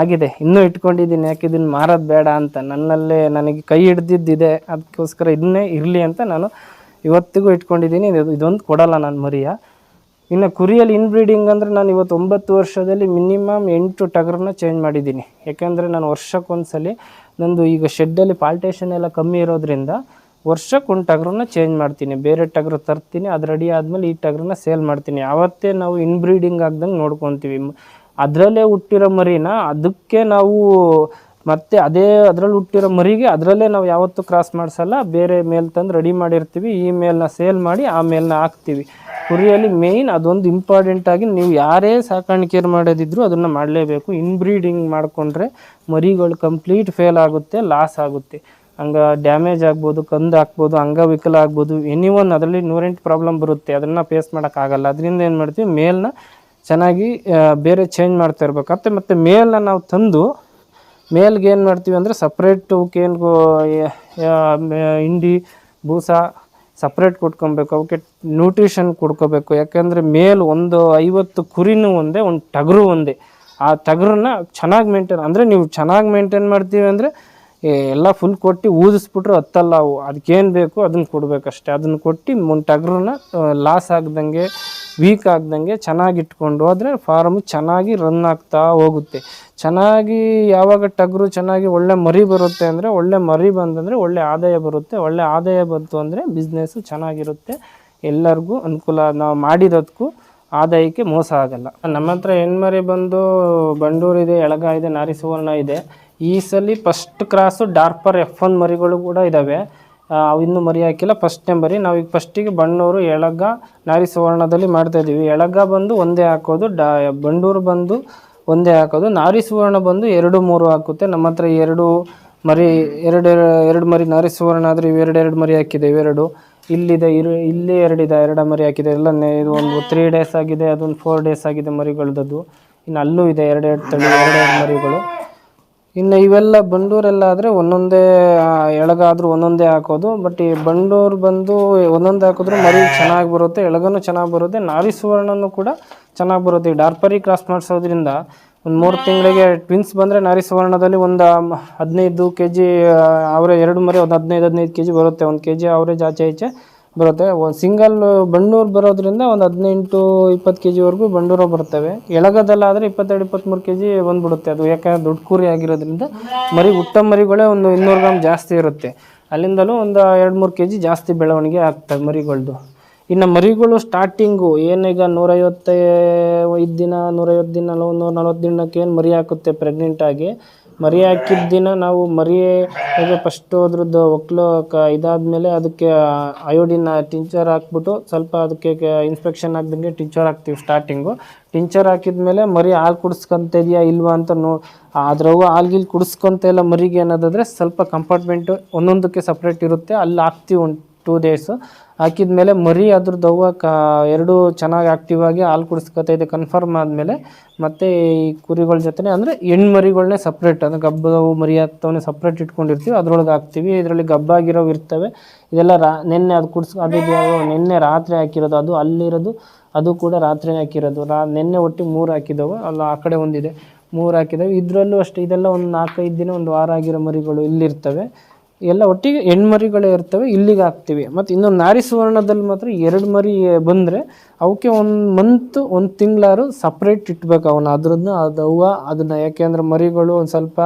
S1: ಆಗಿದೆ. ಇನ್ನೂ ಇಟ್ಕೊಂಡಿದ್ದೀನಿ, ಯಾಕೆ ಇದನ್ನು ಮಾರೋದು ಬೇಡ ಅಂತ. ನನ್ನಲ್ಲೇ ನನಗೆ ಕೈ ಹಿಡ್ದಿದ್ದಿದೆ, ಅದಕ್ಕೋಸ್ಕರ ಇದನ್ನೇ ಇರಲಿ ಅಂತ ನಾನು ಇವತ್ತಿಗೂ ಇಟ್ಕೊಂಡಿದ್ದೀನಿ. ಇದು, ಇದೊಂದು ಕೊಡಲ್ಲ ನಾನು ಮರಿಯ. ಇನ್ನು ಕುರಿಯಲ್ಲಿ ಇನ್ಬ್ರೀಡಿಂಗ್ ಅಂದರೆ ನಾನು ಇವತ್ತು ಒಂಬತ್ತು ವರ್ಷದಲ್ಲಿ ಮಿನಿಮಮ್ ಎಂಟು ಟಗರನ್ನ ಚೇಂಜ್ ಮಾಡಿದ್ದೀನಿ. ಯಾಕೆಂದರೆ ನಾನು ವರ್ಷಕ್ಕೊಂದ್ಸಲಿ ನಂದು ಈಗ ಶೆಡ್ಡಲ್ಲಿ ಪಾಲ್ಟೇಷನ್ ಎಲ್ಲ ಕಮ್ಮಿ ಇರೋದ್ರಿಂದ ವರ್ಷಕ್ಕೆ ಒಂದು ಟಗರನ್ನ ಚೇಂಜ್ ಮಾಡ್ತೀನಿ. ಬೇರೆ ಟಗರು ತರ್ತೀನಿ ಅದು ರೆಡಿ ಆದಮೇಲೆ ಈ ಟಗರನ್ನ ಸೇಲ್ ಮಾಡ್ತೀನಿ. ಆವತ್ತೇ ನಾವು ಇನ್ಬ್ರೀಡಿಂಗ್ ಆಗ್ದಂಗೆ ನೋಡ್ಕೊತೀವಿ. ಅದರಲ್ಲೇ ಹುಟ್ಟಿರೋ ಮರಿನ, ಅದಕ್ಕೆ ನಾವು ಮತ್ತೆ ಅದೇ ಅದರಲ್ಲಿ ಹುಟ್ಟಿರೋ ಮರಿಗೆ ಅದರಲ್ಲೇ ನಾವು ಯಾವತ್ತೂ ಕ್ರಾಸ್ ಮಾಡಿಸಲ್ಲ. ಬೇರೆ ಮೇಲ್ ತಂದು ರೆಡಿ ಮಾಡಿರ್ತೀವಿ. ಈ ಮೇಲ್ನ ಸೇಲ್ ಮಾಡಿ ಆ ಮೇಲ್ನ ಹಾಕ್ತೀವಿ. ಕುರಿಯಲ್ಲಿ ಮೇಯ್ನ್ ಅದೊಂದು ಇಂಪಾರ್ಟೆಂಟ್ ಆಗಿ ನೀವು ಯಾರೇ ಸಾಕಾಣಿಕೆ ಮಾಡೋದಿದ್ರು ಅದನ್ನು ಮಾಡಲೇಬೇಕು. ಇನ್ಬ್ರೀಡಿಂಗ್ ಮಾಡಿಕೊಂಡ್ರೆ ಮರಿಗಳು ಕಂಪ್ಲೀಟ್ ಫೇಲ್ ಆಗುತ್ತೆ ಲಾಸ್ ಆಗುತ್ತೆ. ಹಂಗ ಡ್ಯಾಮೇಜ್ ಆಗ್ಬೋದು, ಕಂದು ಹಾಕ್ಬೋದು, ಅಂಗವಿಕಲ ಆಗ್ಬೋದು ಎನಿ ಒನ್ ಅದರಲ್ಲಿ ನೂರೆಂಟು ಪ್ರಾಬ್ಲಮ್ ಬರುತ್ತೆ. ಅದನ್ನು ಫೇಸ್ ಮಾಡೋಕ್ಕಾಗಲ್ಲ ಅದರಿಂದ ಏನು ಮಾಡ್ತೀವಿ? ಮೇಲ್ನ ಚೆನ್ನಾಗಿ ಬೇರೆ ಚೇಂಜ್ ಮಾಡ್ತಾ ಇರ್ಬೇಕು. ಮತ್ತು ಮೇಲ್ನ ನಾವು ತಂದು ಮೇಲ್ಗೆ ಏನು ಮಾಡ್ತೀವಿ ಅಂದರೆ ಸಪ್ರೇಟ್ ಅವಕ್ಕೇನು ಹಿಂಡಿ, ಬೂಸ ಸಪ್ರೇಟ್ ಕೊಟ್ಕೊಬೇಕು. ಅವಕ್ಕೆ ನ್ಯೂಟ್ರಿಷನ್ ಕೊಡ್ಕೋಬೇಕು. ಯಾಕೆಂದರೆ ಮೇಲ್ ಒಂದು ಐವತ್ತು ಕುರಿನೂ ಒಂದೇ, ಒಂದು ಟಗರು ಒಂದೇ. ಆ ಟಗರನ್ನ ಚೆನ್ನಾಗಿ ಮೇಂಟೈನ್ ಅಂದರೆ ನೀವು ಚೆನ್ನಾಗಿ ಮೇಂಟೈನ್ ಮಾಡ್ತೀವಿ ಅಂದರೆ ಎಲ್ಲ ಫುಲ್ ಕೊಟ್ಟು ಊದಿಸ್ಬಿಟ್ರೆ ಹತ್ತಲ್ಲ ಅವು. ಅದಕ್ಕೇನು ಬೇಕು? ಅದನ್ನು ಕೊಡಬೇಕಷ್ಟೆ. ಅದನ್ನು ಕೊಟ್ಟು ಒಂದು ಟಗರನ್ನ ಲಾಸ್ ಆಗ್ದಂಗೆ ವೀಕ್ ಆಗ್ದಂಗೆ ಚೆನ್ನಾಗಿ ಇಟ್ಕೊಂಡು ಹೋದರೆ ಫಾರ್ಮ್ ಚೆನ್ನಾಗಿ ರನ್ ಆಗ್ತಾ ಹೋಗುತ್ತೆ. ಚೆನ್ನಾಗಿ ಯಾವಾಗ ಟಗರು ಚೆನ್ನಾಗಿ ಒಳ್ಳೆ ಮರಿ ಬರುತ್ತೆ ಅಂದರೆ, ಒಳ್ಳೆ ಮರಿ ಬಂದಂದರೆ ಒಳ್ಳೆ ಆದಾಯ ಬರುತ್ತೆ. ಒಳ್ಳೆ ಆದಾಯ ಬಂತು ಅಂದರೆ ಬಿಸ್ನೆಸ್ಸು ಚೆನ್ನಾಗಿರುತ್ತೆ. ಎಲ್ಲರಿಗೂ ಅನುಕೂಲ ನಾವು ಮಾಡಿರೋದಕ್ಕೂ ಆದಾಯಕ್ಕೆ ಮೋಸ ಆಗಲ್ಲ. ನಮ್ಮ ಹತ್ರ ಹೆಣ್ಮರಿ ಬಂದು ಬಂಡೂರು ಇದೆ, ಎಳಗ ಇದೆ, ನಾರಿ ಸುವರ್ಣ ಇದೆ. ಈ ಸಲ first cross dorper F one ಮರಿಗಳು ಕೂಡ ಇದ್ದಾವೆ ಇನ್ನೂ ಮರಿ ಹಾಕಿಲ್ಲ ಫಸ್ಟ್ ಮರಿ ನಾವು ಈಗ ಫಸ್ಟಿಗೆ ಬಣ್ಣೂರು, ಎಳಗ ನಾರಿ ಸುವರ್ಣದಲ್ಲಿ ಮಾಡ್ತಾ ಇದ್ದೀವಿ. ಎಳಗ ಬಂದು ಒಂದೇ ಹಾಕೋದು, ಡಾ, ಬಂಡೂರು ಬಂದು ಒಂದೇ ಹಾಕೋದು ನಾರಿ ಸುವರ್ಣ ಬಂದು ಎರಡು ಮೂರು ಹಾಕುತ್ತೆ. ನಮ್ಮ ಹತ್ರ ಎರಡು ಮರಿ, ಎರಡು ಎರಡು ಮರಿ ನಾರಿ ಸುವರ್ಣ ಆದರೆ ಇವೆರಡು ಎರಡು ಮರಿ ಹಾಕಿದೆ ಇವೆರಡು ಇಲ್ಲಿದೆ, ಇರು, ಇಲ್ಲಿ ಎರಡಿದೆ ಎರಡು ಮರಿ ಹಾಕಿದೆ. ಎಲ್ಲ ಇದು ಒಂದು ತ್ರೀ ಡೇಸ್ ಆಗಿದೆ, ಅದೊಂದು ಫೋರ್ ಡೇಸ್ ಆಗಿದೆ ಮರಿಗಳದ್ದು. ಇನ್ನು ಅಲ್ಲೂ ಇದೆ ಎರಡೆರಡು ತಳಿ ಎರಡೆರಡು ಮರಿಗಳು. ಇನ್ನು ಇವೆಲ್ಲ ಬಂಡೂರೆಲ್ಲ ಆದರೆ ಒಂದೊಂದೇ ಎಳಗಾದರೂ ಒಂದೊಂದೇ ಹಾಕೋದು. ಬಟ್ ಈ ಬಂಡೂರು ಬಂದು ಒಂದೊಂದೇ ಹಾಕಿದ್ರು ಮರಿ ಚೆನ್ನಾಗಿ ಬರುತ್ತೆ ಎಳಗನು ಚೆನ್ನಾಗಿ ಬರುತ್ತೆ ನಾರಿ ಸುವರ್ಣನೂ ಕೂಡ ಚೆನ್ನಾಗಿ ಬರುತ್ತೆ. ಈ ಡಾರ್ಪರಿ ಕ್ರಾಸ್ ಮಾಡಿಸೋದ್ರಿಂದ ಒಂದು ಮೂರು ತಿಂಗಳಿಗೆ ಟ್ವಿನ್ಸ್ ಬಂದರೆ ನಾರಿ ಸುವರ್ಣದಲ್ಲಿ ಒಂದು ಹದಿನೈದು ಕೆ ಜಿ ಅವರೇ ಎರಡು ಮರಿ ಒಂದು ಹದಿನೈದು ಹದಿನೈದು ಕೆ ಜಿ ಬರುತ್ತೆ. ಒಂದು ಕೆ ಜಿ ಅವರೇಜ್ ಆಚೆ ಈಚೆ ಬರುತ್ತೆ. ಒಂದು ಸಿಂಗಲ್ ಬಂಡೂರು ಬರೋದ್ರಿಂದ ಒಂದು ಹದಿನೆಂಟು, ಇಪ್ಪತ್ತು ಕೆ ಜಿವರೆಗೂ ಬಂಡೂರು ಬರ್ತವೆ. ಎಳಗದಲ್ಲಾದರೆ ಇಪ್ಪತ್ತೆರಡು ಇಪ್ಪತ್ತ್ಮೂರು ಕೆ ಜಿ ಬಂದ್ಬಿಡುತ್ತೆ. ಅದು ಯಾಕಂದ್ರೆ ದೊಡ್ಡ ಕುರಿ ಆಗಿರೋದ್ರಿಂದ ಮರಿ, ಉತ್ತಮ ಮರಿಗಳೇ ಒಂದು ಇನ್ನೂರು ಗ್ರಾಮ್ ಜಾಸ್ತಿ ಇರುತ್ತೆ. ಅಲ್ಲಿಂದಲೂ ಒಂದು ಎರಡು ಮೂರು ಕೆ ಜಿ ಜಾಸ್ತಿ ಬೆಳವಣಿಗೆ ಆಗ್ತವೆ ಮರಿಗಳ್ದು. ಇನ್ನು ಮರಿಗಳು ಸ್ಟಾರ್ಟಿಂಗು ಏನೀಗ ನೂರೈವತ್ತೈದು ಐದು ದಿನ, ನೂರೈವತ್ತು ದಿನ ನೂರ ನಲ್ವತ್ತು ದಿನಕ್ಕೆ ಏನು ಮರಿ ಹಾಕುತ್ತೆ ಪ್ರೆಗ್ನೆಂಟಾಗಿ ಮರಿ ಹಾಕಿದ ದಿನ ನಾವು ಮರಿ ಈಗ ಫಸ್ಟು ಅದ್ರದ್ದು ಒಕ್ಲು ಕ ಇದಾದಮೇಲೆ ಅದಕ್ಕೆ ಅಯೋಡಿನ ಟಿಂಚರ್ ಹಾಕ್ಬಿಟ್ಟು ಸ್ವಲ್ಪ ಅದಕ್ಕೆ ಇನ್ಸ್ಪೆಕ್ಷನ್ ಆಗ್ದಂಗೆ ಟಿಂಚರ್ ಹಾಕ್ತೀವಿ ಸ್ಟಾರ್ಟಿಂಗು ಟಿಂಚರ್ ಹಾಕಿದ ಮೇಲೆ ಮರಿ ಹಾಲು ಕುಡಿಸ್ಕೊಂತ ಇದೆಯಾ ಇಲ್ವಾ ಅಂತ ನೋ ಅದ್ರವು ಹಾಲ್ಗಿಲ್ ಕುಡಿಸ್ಕೊಂತ ಇಲ್ಲ ಮರಿಗೆ ಅನ್ನೋದಾದರೆ ಸ್ವಲ್ಪ ಕಂಪಾರ್ಟ್ಮೆಂಟು ಒಂದೊಂದಕ್ಕೆ ಸಪ್ರೇಟ್ ಇರುತ್ತೆ. ಅಲ್ಲಿ ಹಾಕ್ತೀವಿ ಒಂದು ಟೂ ಡೇಸು ಹಾಕಿದ್ಮೇಲೆ ಮರಿ ಅದ್ರದ್ದು ಅವ್ವ ಕ ಎರಡೂ ಚೆನ್ನಾಗಿ ಆಕ್ಟಿವ್ ಆಗಿ ಹಾಲು ಕುಡಿಸ್ಕೊತಾ ಇದೆ ಕನ್ಫರ್ಮ್ ಆದಮೇಲೆ ಮತ್ತು ಈ ಕುರಿಗಳ ಜೊತೆ ಅಂದರೆ ಹೆಣ್ಣು ಮರಿಗಳನ್ನೇ ಸಪ್ರೇಟ್ ಅಂದರೆ ಗಬ್ಬದವು ಮರಿ ಹತ್ತವನ್ನೇ ಸಪ್ರೇಟ್ ಇಟ್ಕೊಂಡಿರ್ತೀವಿ, ಅದರೊಳಗೆ ಹಾಕ್ತೀವಿ, ಇದರಲ್ಲಿ ಗಬ್ಬಾಗಿರೋವು ಇರ್ತವೆ. ಇದೆಲ್ಲ ರಾ, ನಿನ್ನೆ ಅದು ಕುಡಿಸ್, ಅದು ನಿನ್ನೆ ರಾತ್ರಿ ಹಾಕಿರೋದು, ಅದು ಅಲ್ಲಿರೋದು, ಅದು ಕೂಡ ರಾತ್ರಿ ಹಾಕಿರೋದು. ರಾ, ನಿನ್ನೆ ಒಟ್ಟಿಗೆ ಮೂರು ಹಾಕಿದವು, ಅಲ್ಲ ಆ ಕಡೆ ಒಂದಿದೆ, ಮೂರು ಹಾಕಿದವು. ಇದರಲ್ಲೂ ಅಷ್ಟೇ, ಇದೆಲ್ಲ ಒಂದು ನಾಲ್ಕೈದು ದಿನ, ಒಂದು ವಾರ ಆಗಿರೋ ಮರಿಗಳು ಇಲ್ಲಿರ್ತವೆ. ಎಲ್ಲ ಒಟ್ಟಿಗೆ ಹೆಣ್ಮರಿಗಳೇ ಇರ್ತವೆ, ಇಲ್ಲಿಗೆ ಹಾಕ್ತೀವಿ. ಮತ್ತು ಇನ್ನೊಂದು ನಾರಿ ಸುವರ್ಣದಲ್ಲಿ ಮಾತ್ರ ಎರಡು ಮರಿ ಬಂದರೆ ಅವಕ್ಕೆ ಒಂದು ಮಂತ್ ಒಂದು ತಿಂಗಳಾರು ಸಪ್ರೇಟ್ ಇಟ್ಬೇಕು ಅವನ್ನ ಅದ್ರದ್ದು ಅದು ಹೂವು ಅದನ್ನು ಯಾಕೆಂದ್ರೆ ಮರಿಗಳು ಒಂದು ಸ್ವಲ್ಪ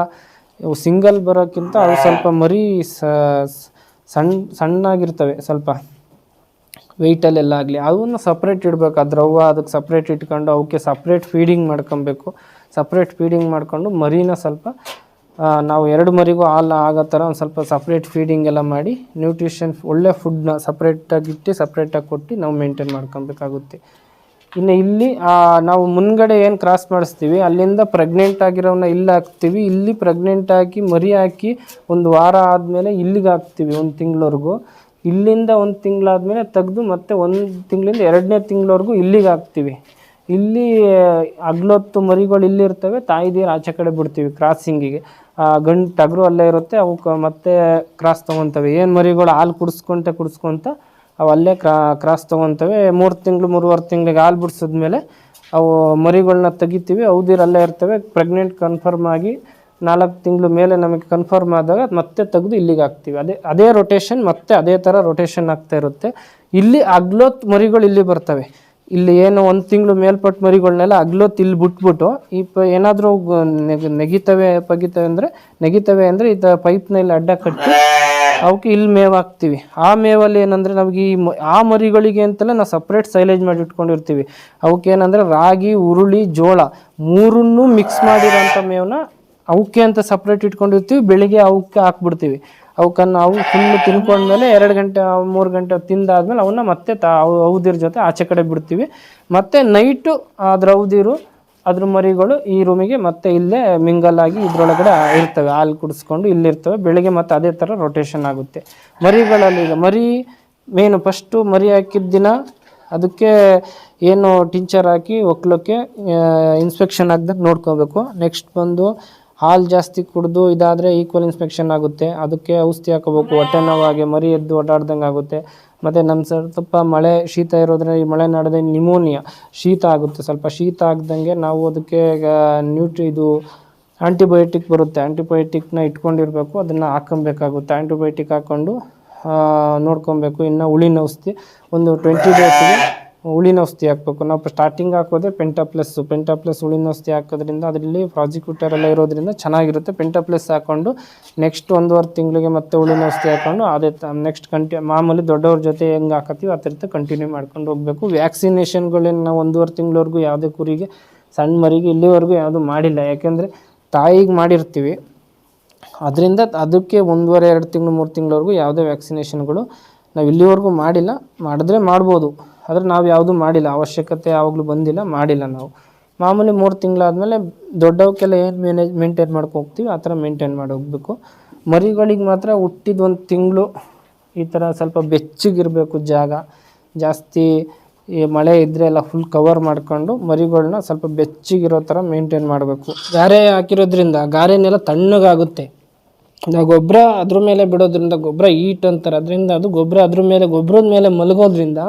S1: ಸಿಂಗಲ್ ಬರೋಕ್ಕಿಂತ ಅವು ಸ್ವಲ್ಪ ಮರಿ ಸಣ್ಣ ಸಣ್ಣಾಗಿರ್ತವೆ ಸ್ವಲ್ಪ. ವೆಯ್ಟಲ್ಲೆಲ್ಲ ಆಗಲಿ. ಅದನ್ನು ಸಪ್ರೇಟ್ ಇಡಬೇಕು. ಅದ್ರ ಹೂವು ಅದಕ್ಕೆ ಸಪ್ರೇಟ್ ಇಟ್ಕೊಂಡು ಅವಕ್ಕೆ ಸಪ್ರೇಟ್ ಫೀಡಿಂಗ್ ಮಾಡ್ಕೊಬೇಕು. ಸಪ್ರೇಟ್ ಫೀಡಿಂಗ್ ಮಾಡಿಕೊಂಡು ಮರಿನ ಸ್ವಲ್ಪ ನಾವು ಎರಡು ಮರಿಗೂ ಹಾಲು ಆಗೋ ಥರ ಒಂದು ಸ್ವಲ್ಪ ಸಪ್ರೇಟ್ ಫೀಡಿಂಗ್ ಎಲ್ಲ ಮಾಡಿ ನ್ಯೂಟ್ರಿಷನ್ ಒಳ್ಳೆ ಫುಡ್ನ ಸಪ್ರೇಟಾಗಿ ಇಟ್ಟು ಸಪ್ರೇಟಾಗಿ ಕೊಟ್ಟು ನಾವು ಮೇಂಟೈನ್ ಮಾಡ್ಕೊಬೇಕಾಗುತ್ತೆ. ಇನ್ನು ಇಲ್ಲಿ ನಾವು ಮುನ್ಗಡೆ ಏನು ಕ್ರಾಸ್ ಮಾಡಿಸ್ತೀವಿ, ಅಲ್ಲಿಂದ ಪ್ರೆಗ್ನೆಂಟ್ ಆಗಿರೋವನ್ನ ಇಲ್ಲಿ ಹಾಕ್ತೀವಿ, ಇಲ್ಲಿ ಪ್ರೆಗ್ನೆಂಟ್ ಆಗಿ ಮರಿ ಹಾಕಿ ಒಂದು ವಾರ ಆದಮೇಲೆ ಇಲ್ಲಿಗೆ ಹಾಕ್ತೀವಿ ಒಂದು ತಿಂಗಳವರೆಗೂ. ಇಲ್ಲಿಂದ ಒಂದು ತಿಂಗಳಾದಮೇಲೆ ತೆಗೆದು ಮತ್ತೆ ಒಂದು ತಿಂಗಳಿಂದ ಎರಡನೇ ತಿಂಗಳವರೆಗೂ ಇಲ್ಲಿಗೆ ಹಾಕ್ತೀವಿ. ಇಲ್ಲಿ ಅಗ್ಲೊತ್ತು ಮರಿಗಳು ಇಲ್ಲಿರ್ತವೆ ತಾಯಿದೀರು ಆಚೆ ಕಡೆ ಬಿಡ್ತೀವಿ ಕ್ರಾಸಿಂಗಿಗೆ ಗಂಡು ಟಗರು ಅಲ್ಲೇ ಇರುತ್ತೆ ಅವಕ್ಕೆ ಮತ್ತೆ ಕ್ರಾಸ್ ತೊಗೊತವೆ. ಏನು ಮರಿಗಳು ಹಾಲು ಕುಡಿಸ್ಕೊಂತ ಕುಡಿಸ್ಕೊಂತ ಅವು ಅಲ್ಲೇ ಕ್ರಾ ಕ್ರಾಸ್ ತೊಗೊತವೆ. ಮೂರು ತಿಂಗಳು, ಮೂರುವರೆ ತಿಂಗಳಿಗೆ ಹಾಲು ಬಿಡಿಸಿದ್ಮೇಲೆ ಅವು ಮರಿಗಳನ್ನ ತೆಗಿತೀವಿ. ಅಲ್ಲೇ ಇರ್ತವೆ. ಪ್ರೆಗ್ನೆಂಟ್ ಕನ್ಫರ್ಮ್ ಆಗಿ ನಾಲ್ಕು ತಿಂಗಳು ಮೇಲೆ ನಮಗೆ ಕನ್ಫರ್ಮ್ ಆದಾಗ ಮತ್ತೆ ತೆಗೆದು ಇಲ್ಲಿಗೆ ಹಾಕ್ತೀವಿ. ಅದೇ ಅದೇ ರೊಟೇಷನ್ ಮತ್ತೆ ಅದೇ ಥರ ರೊಟೇಷನ್ ಆಗ್ತಾ ಇರುತ್ತೆ. ಇಲ್ಲಿ ಅಗ್ಲೋತ್ ಮರಿಗಳು ಇಲ್ಲಿ ಬರ್ತವೆ. ಇಲ್ಲಿ ಏನು ಒಂದು ತಿಂಗಳು ಮೇಲ್ಪಟ್ಟ ಮರಿಗಳನ್ನೆಲ್ಲ ಅಗ್ಲೊತ್ತು ಇಲ್ಲಿ ಬಿಟ್ಬಿಟ್ಟು, ಈ ಪ ಏನಾದರೂ ನೆಗಿತವೆ, ಪಗಿತವೆ ಅಂದರೆ, ನೆಗಿತವೆ ಅಂದರೆ ಈ ಪೈಪ್ನ ಇಲ್ಲಿ ಅಡ್ಡ ಕಟ್ಟಿ ಅವಕ್ಕೆ ಇಲ್ಲಿ ಮೇವು ಹಾಕ್ತೀವಿ. ಆ ಮೇವಲ್ಲಿ ಏನಂದರೆ ನಮಗೆ ಈ ಆ ಮರಿಗಳಿಗೆ ಅಂತಲೇ ನಾವು ಸಪ್ರೇಟ್ ಸೈಲೇಜ್ ಮಾಡಿ ಇಟ್ಕೊಂಡಿರ್ತೀವಿ. ಅವಕ್ಕೆ ಏನಂದರೆ ರಾಗಿ, ಉರುಳಿ, ಜೋಳ ಮೂರನ್ನೂ ಮಿಕ್ಸ್ ಮಾಡಿರೋಂಥ ಮೇವನ್ನ ಅವಕ್ಕೆ ಅಂತ ಸಪ್ರೇಟ್ ಇಟ್ಕೊಂಡಿರ್ತೀವಿ, ಬೆಳಿಗ್ಗೆ ಅವಕ್ಕೆ ಹಾಕ್ಬಿಡ್ತೀವಿ. ಅವಕ್ಕನ್ನು ಅವು ಫುಲ್ಲು ತಿನ್ಕೊಂಡ್ಮೇಲೆ ಎರಡು ಗಂಟೆ, ಮೂರು ಗಂಟೆ ತಿಂದಾದ್ಮೇಲೆ ಅವನ್ನ ಮತ್ತೆ ತಾ ಜೊತೆ ಆಚೆ ಕಡೆ ಬಿಡ್ತೀವಿ. ಮತ್ತೆ ನೈಟು ಅದ್ರ ಔದಿರು, ಅದ್ರ ಮರಿಗಳು ಈ ರೂಮಿಗೆ ಮತ್ತೆ ಇಲ್ಲೇ ಮಿಂಗಲ್ ಆಗಿ ಇದ್ರೊಳಗಡೆ ಇರ್ತವೆ. ಹಾಲು ಕುಡಿಸ್ಕೊಂಡು ಇಲ್ಲಿರ್ತವೆ ಬೆಳಿಗ್ಗೆ ಮತ್ತೆ ಅದೇ ಥರ ರೊಟೇಷನ್ ಆಗುತ್ತೆ. ಮರಿಗಳಲ್ಲಿ ಈಗ ಮರಿ ಮೇನು ಫಸ್ಟು ಮರಿ ಹಾಕಿದ ದಿನ ಅದಕ್ಕೆ ಏನು ಟಿಂಚರ್ ಹಾಕಿ ಒಕ್ಲಕ್ಕೆ ಇನ್ಸ್ಪೆಕ್ಷನ್ ಆಗ್ದಂಗೆ ನೋಡ್ಕೋಬೇಕು. ನೆಕ್ಸ್ಟ್ ಬಂದು ಹಾಲು ಜಾಸ್ತಿ ಕುಡಿದು ಇದಾದರೆ ಈಕ್ವಲ್ ಇನ್ಸ್ಪೆಕ್ಷನ್ ಆಗುತ್ತೆ. ಅದಕ್ಕೆ ಔಷಧಿ ಹಾಕೋಬೇಕು. ಹೊಟ್ಟೆ ನೋವಾಗೆ ಮರಿ ಎದ್ದು ಓಡಾಡ್ದಂಗೆ ಆಗುತ್ತೆ. ಮತ್ತು ನಮ್ಮ ಸ್ವಲ್ಪ ಮಳೆ ಶೀತ ಇರೋದ್ರಿಂದ ಈ ಮಳೆ ನಡೆದ ನಿಮೋನಿಯಾ ಶೀತ ಆಗುತ್ತೆ. ಸ್ವಲ್ಪ ಶೀತ ಆಗ್ದಂಗೆ ನಾವು ಅದಕ್ಕೆ ನ್ಯೂಟ್ರಿ ಇದು ಆಂಟಿಬಯೋಟಿಕ್ ಬರುತ್ತೆ. ಆ್ಯಂಟಿಬಯೋಟಿಕ್ನ ಇಟ್ಕೊಂಡಿರಬೇಕು. ಅದನ್ನು ಹಾಕೊಬೇಕಾಗುತ್ತೆ. ಆ್ಯಂಟಿಬಯೋಟಿಕ್ ಹಾಕ್ಕೊಂಡು ನೋಡ್ಕೊಬೇಕು. ಇನ್ನು ಹುಳಿನ ಔಷಧಿ ಒಂದು ಟ್ವೆಂಟಿ ಡೇಸ್ಗೆ ಉಳಿನ ಔಷಧಿ ಹಾಕ್ಬೇಕು. ನಾವು ಸ್ಟಾರ್ಟಿಂಗ್ ಹಾಕೋದೆ ಪೆಂಟಾ ಪ್ಲಸ್ ಪೆಂಟಾ ಪ್ಲಸ್ ಉಳಿನ ಔಷಧಿ ಹಾಕೋದ್ರಿಂದ ಅದರಲ್ಲಿ ಪ್ರಾಸಿಕ್ಯೂಟರ್ ಎಲ್ಲ ಇರೋದ್ರಿಂದ ಚೆನ್ನಾಗಿರುತ್ತೆ. ಪೆಂಟಾ ಪ್ಲಸ್ ಹಾಕೊಂಡು ನೆಕ್ಸ್ಟ್ ಒಂದೂವರೆ ತಿಂಗಳಿಗೆ ಮತ್ತೆ ಉಳಿನ ಔಷಧಿ ಹಾಕೊಂಡು ಅದೇ ನೆಕ್ಸ್ಟ್ ಕಂಟಿ ಮಾಮೂಲಿ ದೊಡ್ಡವ್ರ ಜೊತೆ ಹೆಂಗೆ ಹಾಕತ್ತೀವಿ ಆ ಥರದ್ದು ಕಂಟಿನ್ಯೂ ಮಾಡ್ಕೊಂಡು ಹೋಗಬೇಕು. ವ್ಯಾಕ್ಸಿನೇಷನ್ಗಳೇನು ನಾವು ಒಂದೂವರೆ ತಿಂಗಳವರೆಗೂ ಯಾವುದೇ ಕುರಿಗೆ ಸಣ್ಣ ಮರಿಗೆ ಇಲ್ಲಿವರೆಗೂ ಯಾವುದು ಮಾಡಿಲ್ಲ. ಯಾಕೆಂದರೆ ತಾಯಿಗೆ ಮಾಡಿರ್ತೀವಿ. ಅದರಿಂದ ಅದಕ್ಕೆ ಒಂದೂವರೆ, ಎರಡು ತಿಂಗಳು, ಮೂರು ತಿಂಗಳವರೆಗೂ ಯಾವುದೇ ವ್ಯಾಕ್ಸಿನೇಷನ್ಗಳು ನಾವು ಇಲ್ಲಿವರೆಗೂ ಮಾಡಿಲ್ಲ. ಮಾಡಿದ್ರೆ ಮಾಡ್ಬೋದು. ಆದರೆ ನಾವು ಯಾವುದೂ ಮಾಡಿಲ್ಲ. ಅವಶ್ಯಕತೆ ಯಾವಾಗಲೂ ಬಂದಿಲ್ಲ, ಮಾಡಿಲ್ಲ ನಾವು. ಮಾಮೂಲಿ ಮೂರು ತಿಂಗಳಾದಮೇಲೆ ದೊಡ್ಡವಕ್ಕೆಲ್ಲ ಏನು ಮೇನೇಜ್ ಮೇಂಟೈನ್ ಮಾಡ್ಕೊ ಹೋಗ್ತೀವಿ ಆ ಥರ ಮೇಂಟೈನ್ ಮಾಡಿ ಹೋಗ್ಬೇಕು. ಮರಿಗಳಿಗೆ ಮಾತ್ರ ಹುಟ್ಟಿದ ಒಂದು ತಿಂಗಳು ಈ ಥರ ಸ್ವಲ್ಪ ಬೆಚ್ಚಗಿರಬೇಕು ಜಾಗ. ಜಾಸ್ತಿ ಈ ಮಳೆ ಇದ್ದರೆ ಎಲ್ಲ ಫುಲ್ ಕವರ್ ಮಾಡ್ಕೊಂಡು ಮರಿಗಳನ್ನ ಸ್ವಲ್ಪ ಬೆಚ್ಚಗಿರೋ ಥರ ಮೇಂಟೈನ್ ಮಾಡಬೇಕು. ಗಾರೆ ಹಾಕಿರೋದ್ರಿಂದ ಗಾರೆನೆಲ್ಲ ತಣ್ಣಗಾಗುತ್ತೆ. ಗೊಬ್ಬರ ಅದ್ರ ಮೇಲೆ ಬಿಡೋದ್ರಿಂದ ಗೊಬ್ಬರ ಈಟ್ ಅಂತಾರೆ. ಅದರಿಂದ ಅದು ಗೊಬ್ಬರ ಅದ್ರ ಮೇಲೆ ಗೊಬ್ಬರದ ಮೇಲೆ ಮಲಗೋದ್ರಿಂದ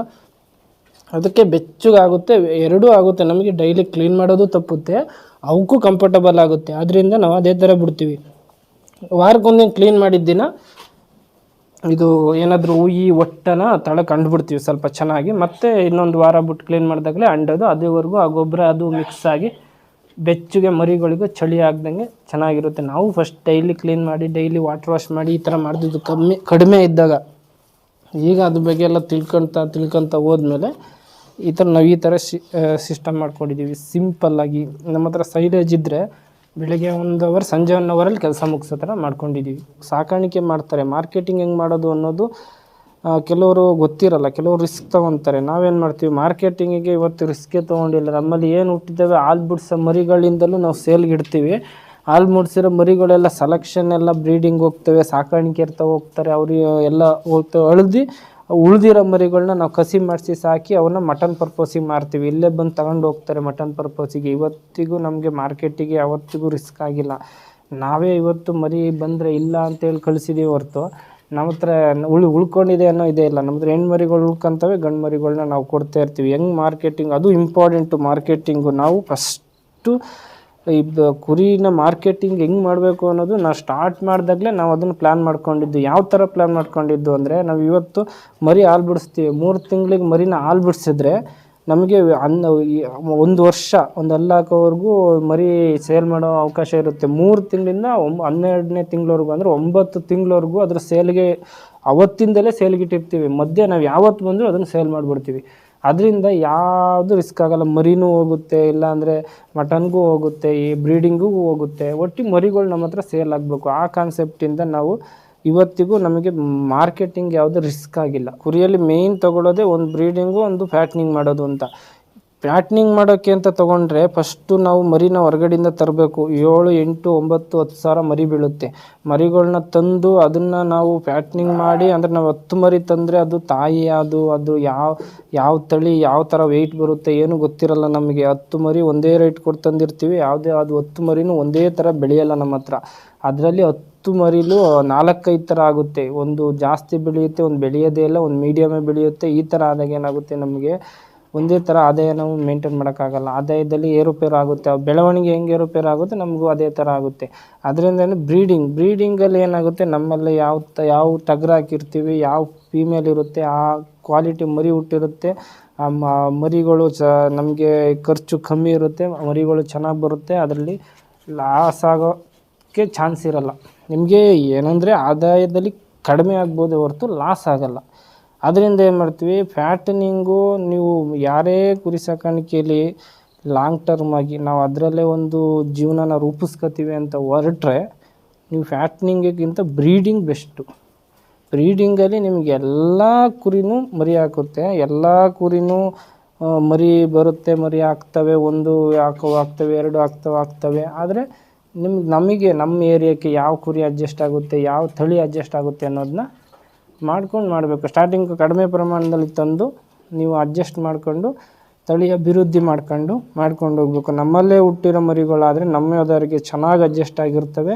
S1: ಅದಕ್ಕೆ ಬೆಚ್ಚಗಾಗುತ್ತೆ ಎರಡೂ ಆಗುತ್ತೆ. ನಮಗೆ ಡೈಲಿ ಕ್ಲೀನ್ ಮಾಡೋದು ತಪ್ಪುತ್ತೆ, ಅವಕ್ಕೂ ಕಂಫರ್ಟಬಲ್ ಆಗುತ್ತೆ. ಅದರಿಂದ ನಾವು ಅದೇ ಥರ ಬಿಡ್ತೀವಿ. ವಾರಕ್ಕೊಂದೇನು ಕ್ಲೀನ್ ಮಾಡಿದ ದಿನ ಇದು ಏನಾದರೂ ಈ ಒಟ್ಟನ ತಳ ಕಂಡುಬಿಡ್ತೀವಿ ಸ್ವಲ್ಪ ಚೆನ್ನಾಗಿ. ಮತ್ತೆ ಇನ್ನೊಂದು ವಾರ ಬಿಟ್ಟು ಕ್ಲೀನ್ ಮಾಡಿದಾಗಲೇ ಅಂಡೋದು ಅದುವರೆಗೂ ಆ ಗೊಬ್ಬರ ಅದು ಮಿಕ್ಸ್ ಆಗಿ ಬೆಚ್ಚಗೆ, ಮರಿಗಳಿಗೂ ಚಳಿ ಆಗ್ದಂಗೆ ಚೆನ್ನಾಗಿರುತ್ತೆ. ನಾವು ಫಸ್ಟ್ ಡೈಲಿ ಕ್ಲೀನ್ ಮಾಡಿ ಡೈಲಿ ವಾಟರ್ ವಾಶ್ ಮಾಡಿ ಈ ಥರ ಮಾಡ್ತಿದ್ದು ಕಮ್ಮಿ, ಕಡಿಮೆ ಇದ್ದಾಗ. ಈಗ ಅದ್ರ ಬಗ್ಗೆ ಎಲ್ಲ ತಿಳ್ಕೊತ ತಿಳ್ಕೊತ ಹೋದ್ಮೇಲೆ ಈ ಥರ ನಾವು ಈ ಥರ ಸಿಸ್ಟಮ್ ಮಾಡ್ಕೊಂಡಿದ್ದೀವಿ. ಸಿಂಪಲ್ಲಾಗಿ ನಮ್ಮ ಹತ್ರ ಸೈಲೇಜ್ ಇದ್ದರೆ ಬೆಳಗ್ಗೆ ಒಂದು ಅವರ್ ಸಂಜೆ ಒನ್ ಅವರಲ್ಲಿ ಕೆಲಸ ಮುಗಿಸೋ ಥರ ಮಾಡ್ಕೊಂಡಿದ್ದೀವಿ. ಸಾಕಾಣಿಕೆ ಮಾಡ್ತಾರೆ. ಮಾರ್ಕೆಟಿಂಗ್ ಹೆಂಗೆ ಮಾಡೋದು ಅನ್ನೋದು ಕೆಲವರು ಗೊತ್ತಿರಲ್ಲ. ಕೆಲವರು ರಿಸ್ಕ್ ತೊಗೊತಾರೆ. ನಾವೇನು ಮಾಡ್ತೀವಿ? ಮಾರ್ಕೆಟಿಂಗಿಗೆ ಇವತ್ತು ರಿಸ್ಕೇ ತೊಗೊಂಡಿಲ್ಲ. ನಮ್ಮಲ್ಲಿ ಏನು ಹುಟ್ಟಿದ್ದಾವೆ ಹಾಲು ಬಿಡಿಸೋ ಮರಿಗಳಿಂದಲೂ ನಾವು ಸೇಲ್ಗೆ ಇಡ್ತೀವಿ. ಹಾಲು ಮೂಡಿಸಿರೋ ಮರಿಗಳೆಲ್ಲ ಸೆಲೆಕ್ಷನ್ ಎಲ್ಲ ಬ್ರೀಡಿಂಗ್ ಹೋಗ್ತವೆ. ಸಾಕಾಣಿಕೆ ಇರ್ತಾ ಹೋಗ್ತಾರೆ. ಅವ್ರಿಗೆ ಎಲ್ಲ ಹೋಗ್ತವೆ ಅಳ್ದು ಉಳ್ದಿರೋ ಮರಿಗಳನ್ನ ನಾವು ಕಸಿ ಮಾಡಿಸಿ ಸಾಕಿ ಅವನ್ನ ಮಟನ್ ಪರ್ಪೋಸಿಗೆ ಮಾರ್ತೀವಿ. ಇಲ್ಲೇ ಬಂದು ತಗೊಂಡು ಹೋಗ್ತಾರೆ ಮಟನ್ ಪರ್ಪೋಸಿಗೆ ಇವತ್ತಿಗೂ ನಮಗೆ ಮಾರ್ಕೆಟಿಗೆ ಯಾವತ್ತಿಗೂ ರಿಸ್ಕ್ ಆಗಿಲ್ಲ. ನಾವೇ ಇವತ್ತು ಮರಿ ಬಂದರೆ ಇಲ್ಲ ಅಂತೇಳಿ ಕಳಿಸಿದೀವಿ ಹೊರತು. ನಮ್ಮ ಹತ್ರ ಉಳಿ ಉಳ್ಕೊಂಡಿದೆ ಅನ್ನೋ ಇದೇ ಇಲ್ಲ. ನಮ್ಮ ಹತ್ರ ಹೆಣ್ಣು ಮರಿಗಳು ಉಳ್ಕೊಂತವೆ, ಗಂಡು ಮರಿಗಳನ್ನ ನಾವು ಕೊಡ್ತಾ ಇರ್ತೀವಿ. ಹೆಂಗೆ ಮಾರ್ಕೆಟಿಂಗ್ ಅದು ಇಂಪಾರ್ಟೆಂಟು ಮಾರ್ಕೆಟಿಂಗು ನಾವು ಫಸ್ಟು ಇದು ಕುರಿನ ಮಾರ್ಕೆಟಿಂಗ್ ಹೆಂಗೆ ಮಾಡಬೇಕು ಅನ್ನೋದು ನಾವು ಸ್ಟಾರ್ಟ್ ಮಾಡಿದಾಗಲೇ ನಾವು ಅದನ್ನು ಪ್ಲ್ಯಾನ್ ಮಾಡ್ಕೊಂಡಿದ್ದು. ಯಾವ ಥರ ಪ್ಲ್ಯಾನ್ ಮಾಡ್ಕೊಂಡಿದ್ದು ಅಂದರೆ ನಾವು ಇವತ್ತು ಮರಿ ಹಾಲು ಬಿಡಿಸ್ತೀವಿ. ಮೂರು ತಿಂಗಳಿಗೆ ಮರಿನ ಹಾಲು ಬಿಡಿಸಿದ್ರೆ ನಮಗೆ ಅನ್ನ ಒಂದು ವರ್ಷ, ಒಂದು ಅಲ್ಲಾಕೋವರೆಗೂ ಮರಿ ಸೇಲ್ ಮಾಡೋ ಅವಕಾಶ ಇರುತ್ತೆ. ಮೂರು ತಿಂಗಳಿಂದ ಒಂಬ ಹನ್ನೆರಡನೇ ತಿಂಗಳವರೆಗೂ ಅಂದರೆ ಒಂಬತ್ತು ತಿಂಗಳವರೆಗೂ ಅದರ ಸೇಲ್ಗೆ ಅವತ್ತಿಂದಲೇ ಸೇಲ್ಗಿಟ್ಟಿರ್ತೀವಿ ಮಧ್ಯೆ ನಾವು ಯಾವತ್ತು ಬಂದರೂ ಅದನ್ನು ಸೇಲ್ ಮಾಡಿಬಿಡ್ತೀವಿ. ಅದರಿಂದ ಯಾವುದು ರಿಸ್ಕ್ ಆಗಲ್ಲ. ಮರಿನೂ ಹೋಗುತ್ತೆ, ಇಲ್ಲಾಂದರೆ ಮಟನ್ಗೂ ಹೋಗುತ್ತೆ, ಈ ಬ್ರೀಡಿಂಗೂ ಹೋಗುತ್ತೆ. ಒಟ್ಟಿಗೆ ಮರಿಗಳು ನಮ್ಮ ಹತ್ರ ಸೇಲ್ ಆಗಬೇಕು. ಆ ಕಾನ್ಸೆಪ್ಟಿಂದ ನಾವು ಇವತ್ತಿಗೂ ನಮಗೆ ಮಾರ್ಕೆಟಿಂಗ್ ಯಾವುದು ರಿಸ್ಕ್ ಆಗಿಲ್ಲ. ಕುರಿಯಲ್ಲಿ ಮೇಯ್ನ್ ತಗೊಳ್ಳೋದೇ ಒಂದು ಬ್ರೀಡಿಂಗು ಒಂದು ಫ್ಯಾಟ್ನಿಂಗ್ ಮಾಡೋದು ಅಂತ. ಫ್ಯಾಟ್ನಿಂಗ್ ಮಾಡೋಕ್ಕೆ ಅಂತ ತೊಗೊಂಡ್ರೆ ಫಸ್ಟು ನಾವು ಮರಿನ ಹೊರಗಡೆಯಿಂದ ತರಬೇಕು. ಏಳು, ಎಂಟು, ಒಂಬತ್ತು, ಹತ್ತು ಸಾವಿರ ಮರಿ ಬೀಳುತ್ತೆ. ಮರಿಗಳನ್ನ ತಂದು ಅದನ್ನು ನಾವು ಪ್ಯಾಟ್ನಿಂಗ್ ಮಾಡಿ, ಅಂದರೆ ನಾವು ಹತ್ತು ಮರಿ ತಂದರೆ ಅದು ತಾಯಿ, ಅದು ಅದು ಯಾವ ಯಾವ ತಳಿ, ಯಾವ ಥರ ವೆಯ್ಟ್ ಬರುತ್ತೆ ಏನು ಗೊತ್ತಿರಲ್ಲ ನಮಗೆ. ಹತ್ತು ಮರಿ ಒಂದೇ ರೇಟ್ ಕೊಟ್ಟು ತಂದಿರ್ತೀವಿ. ಯಾವುದೇ ಅದು ಹತ್ತು ಮರಿನೂ ಒಂದೇ ಥರ ಬೆಳೆಯಲ್ಲ ನಮ್ಮ ಹತ್ರ. ಅದರಲ್ಲಿ ಹತ್ತು ಮರಿಲು ನಾಲ್ಕೈದು ಥರ ಆಗುತ್ತೆ. ಒಂದು ಜಾಸ್ತಿ ಬೆಳೆಯುತ್ತೆ, ಒಂದು ಬೆಳೆಯೋದೇ ಇಲ್ಲ, ಒಂದು ಮೀಡಿಯಮೇ ಬೆಳೆಯುತ್ತೆ. ಈ ಥರ ಆದಾಗ ಏನಾಗುತ್ತೆ ನಮಗೆ? ಒಂದೇ ಥರ ಆದಾಯ ನಾವು ಮೇಂಟೈನ್ ಮಾಡೋಕ್ಕಾಗಲ್ಲ. ಆದಾಯದಲ್ಲಿ ಏರುಪೇರು ಆಗುತ್ತೆ ಬೆಳವಣಿಗೆ ಹೆಂಗೆ ಏರುಪೇರು ಆಗುತ್ತೆ ನಮಗೂ ಅದೇ ಥರ ಆಗುತ್ತೆ. ಅದರಿಂದನೇ ಬ್ರೀಡಿಂಗ್ ಬ್ರೀಡಿಂಗಲ್ಲಿ ಏನಾಗುತ್ತೆ? ನಮ್ಮಲ್ಲಿ ಯಾವ ತ, ಯಾವ ಟಗರು ಹಾಕಿರ್ತೀವಿ, ಯಾವ ಫೀಮೇಲ್ ಇರುತ್ತೆ, ಆ ಕ್ವಾಲಿಟಿ ಮರಿ ಹುಟ್ಟಿರುತ್ತೆ, ಆ ಮರಿಗಳು ಚ, ನಮಗೆ ಖರ್ಚು ಕಮ್ಮಿ ಇರುತ್ತೆ, ಮರಿಗಳು ಚೆನ್ನಾಗಿ ಬರುತ್ತೆ, ಅದರಲ್ಲಿ ಲಾಸ್ ಆಗೋಕ್ಕೆ ಚಾನ್ಸ್ ಇರಲ್ಲ. ನಿಮಗೆ ಏನಂದರೆ ಆದಾಯದಲ್ಲಿ ಕಡಿಮೆ ಆಗ್ಬೋದೇ ಹೊರತು ಲಾಸ್ ಆಗಲ್ಲ. ಅದರಿಂದ ಏನು ಮಾಡ್ತೀವಿ? ಫ್ಯಾಟನಿಂಗು ನೀವು ಯಾರೇ ಕುರಿ ಸಾಕಾಣಿಕೆಯಲ್ಲಿ ಲಾಂಗ್ ಟರ್ಮ್ ಆಗಿ ನಾವು ಅದರಲ್ಲೇ ಒಂದು ಜೀವನನ ರೂಪಿಸ್ಕೋತೀವಿ ಅಂತ ಹೊರಟ್ರೆ ನೀವು ಫ್ಯಾಟ್ನಿಂಗಿಗಿಂತ ಬ್ರೀಡಿಂಗ್ ಬೆಸ್ಟು ಬ್ರೀಡಿಂಗಲ್ಲಿ ನಿಮಗೆ ಎಲ್ಲ ಕುರಿನೂ ಮರಿ ಹಾಕುತ್ತೆ. ಎಲ್ಲ ಕುರಿನೂ ಮರಿ ಬರುತ್ತೆ, ಮರಿ ಹಾಕ್ತವೆ. ಒಂದು ಹಾಕೋ ಹಾಕ್ತವೆ, ಎರಡು ಹಾಕ್ತವೆ ಹಾಕ್ತವೆ. ಆದರೆ ನಿಮ್ಗೆ ನಮಗೆ ನಮ್ಮ ಏರಿಯಾಕ್ಕೆ ಯಾವ ಕುರಿ ಅಡ್ಜಸ್ಟ್ ಆಗುತ್ತೆ, ಯಾವ ತಳಿ ಅಡ್ಜಸ್ಟ್ ಆಗುತ್ತೆ ಅನ್ನೋದನ್ನ ಮಾಡ್ಕೊಂಡು ಮಾಡಬೇಕು. ಸ್ಟಾರ್ಟಿಂಗ್ ಕಡಿಮೆ ಪ್ರಮಾಣದಲ್ಲಿ ತಂದು ನೀವು ಅಡ್ಜಸ್ಟ್ ಮಾಡಿಕೊಂಡು ತಳಿ ಅಭಿವೃದ್ಧಿ ಮಾಡ್ಕೊಂಡು ಮಾಡ್ಕೊಂಡು ಹೋಗ್ಬೇಕು. ನಮ್ಮಲ್ಲೇ ಹುಟ್ಟಿರೋ ಮರಿಗಳಾದರೆ ನಮ್ಮದವರಿಗೆ ಚೆನ್ನಾಗಿ ಅಡ್ಜಸ್ಟ್ ಆಗಿರ್ತವೆ.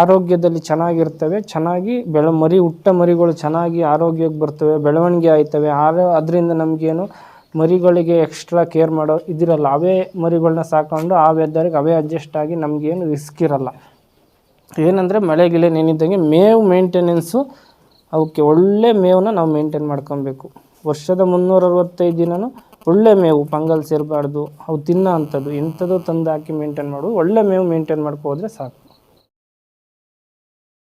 S1: ಆರೋಗ್ಯದಲ್ಲಿ ಚೆನ್ನಾಗಿರ್ತವೆ. ಚೆನ್ನಾಗಿ ಬೆಳ, ಮರಿ, ಹುಟ್ಟ ಮರಿಗಳು ಚೆನ್ನಾಗಿ ಆರೋಗ್ಯಕ್ಕೆ ಬರ್ತವೆ. ಬೆಳವಣಿಗೆ ಆಯ್ತವೆ. ಆರೋ ಅದರಿಂದ ನಮಗೇನು ಮರಿಗಳಿಗೆ ಎಕ್ಸ್ಟ್ರಾ ಕೇರ್ ಮಾಡೋ ಇದಿರಲ್ಲ. ಅವೇ ಮರಿಗಳನ್ನ ಸಾಕೊಂಡು ಆ ವೆದರ್ಗೆ ಅವೇ ಅಡ್ಜಸ್ಟ್ ಆಗಿ ನಮಗೇನು ರಿಸ್ಕ್ ಇರಲ್ಲ. ಏನಂದರೆ ಮಳೆ ಗಿಳೆ ನೆನಿದ್ದಂಗೆ ಮೇವು ಮೇಂಟೆನೆನ್ಸು ಅವಕ್ಕೆ ಒಳ್ಳೆ ಮೇವನ್ನ ನಾವು ಮೇಂಟೈನ್ ಮಾಡ್ಕೊಬೇಕು. ವರ್ಷದ ಮುನ್ನೂರ ಅರವತ್ತೈದು ದಿನವೂ ಒಳ್ಳೆ ಮೇವು, ಪಂಗಲ್ ಸೇರಬಾರ್ದು, ಅವು ತಿನ್ನೋ ಅಂಥದ್ದು ಎಂಥದ್ದು ತಂದು ಹಾಕಿ ಮೇಂಟೈನ್ ಮಾಡು ಒಳ್ಳೆ ಮೇವು ಮೇಂಟೈನ್ ಮಾಡ್ಕೋದ್ರೆ ಸಾಕು.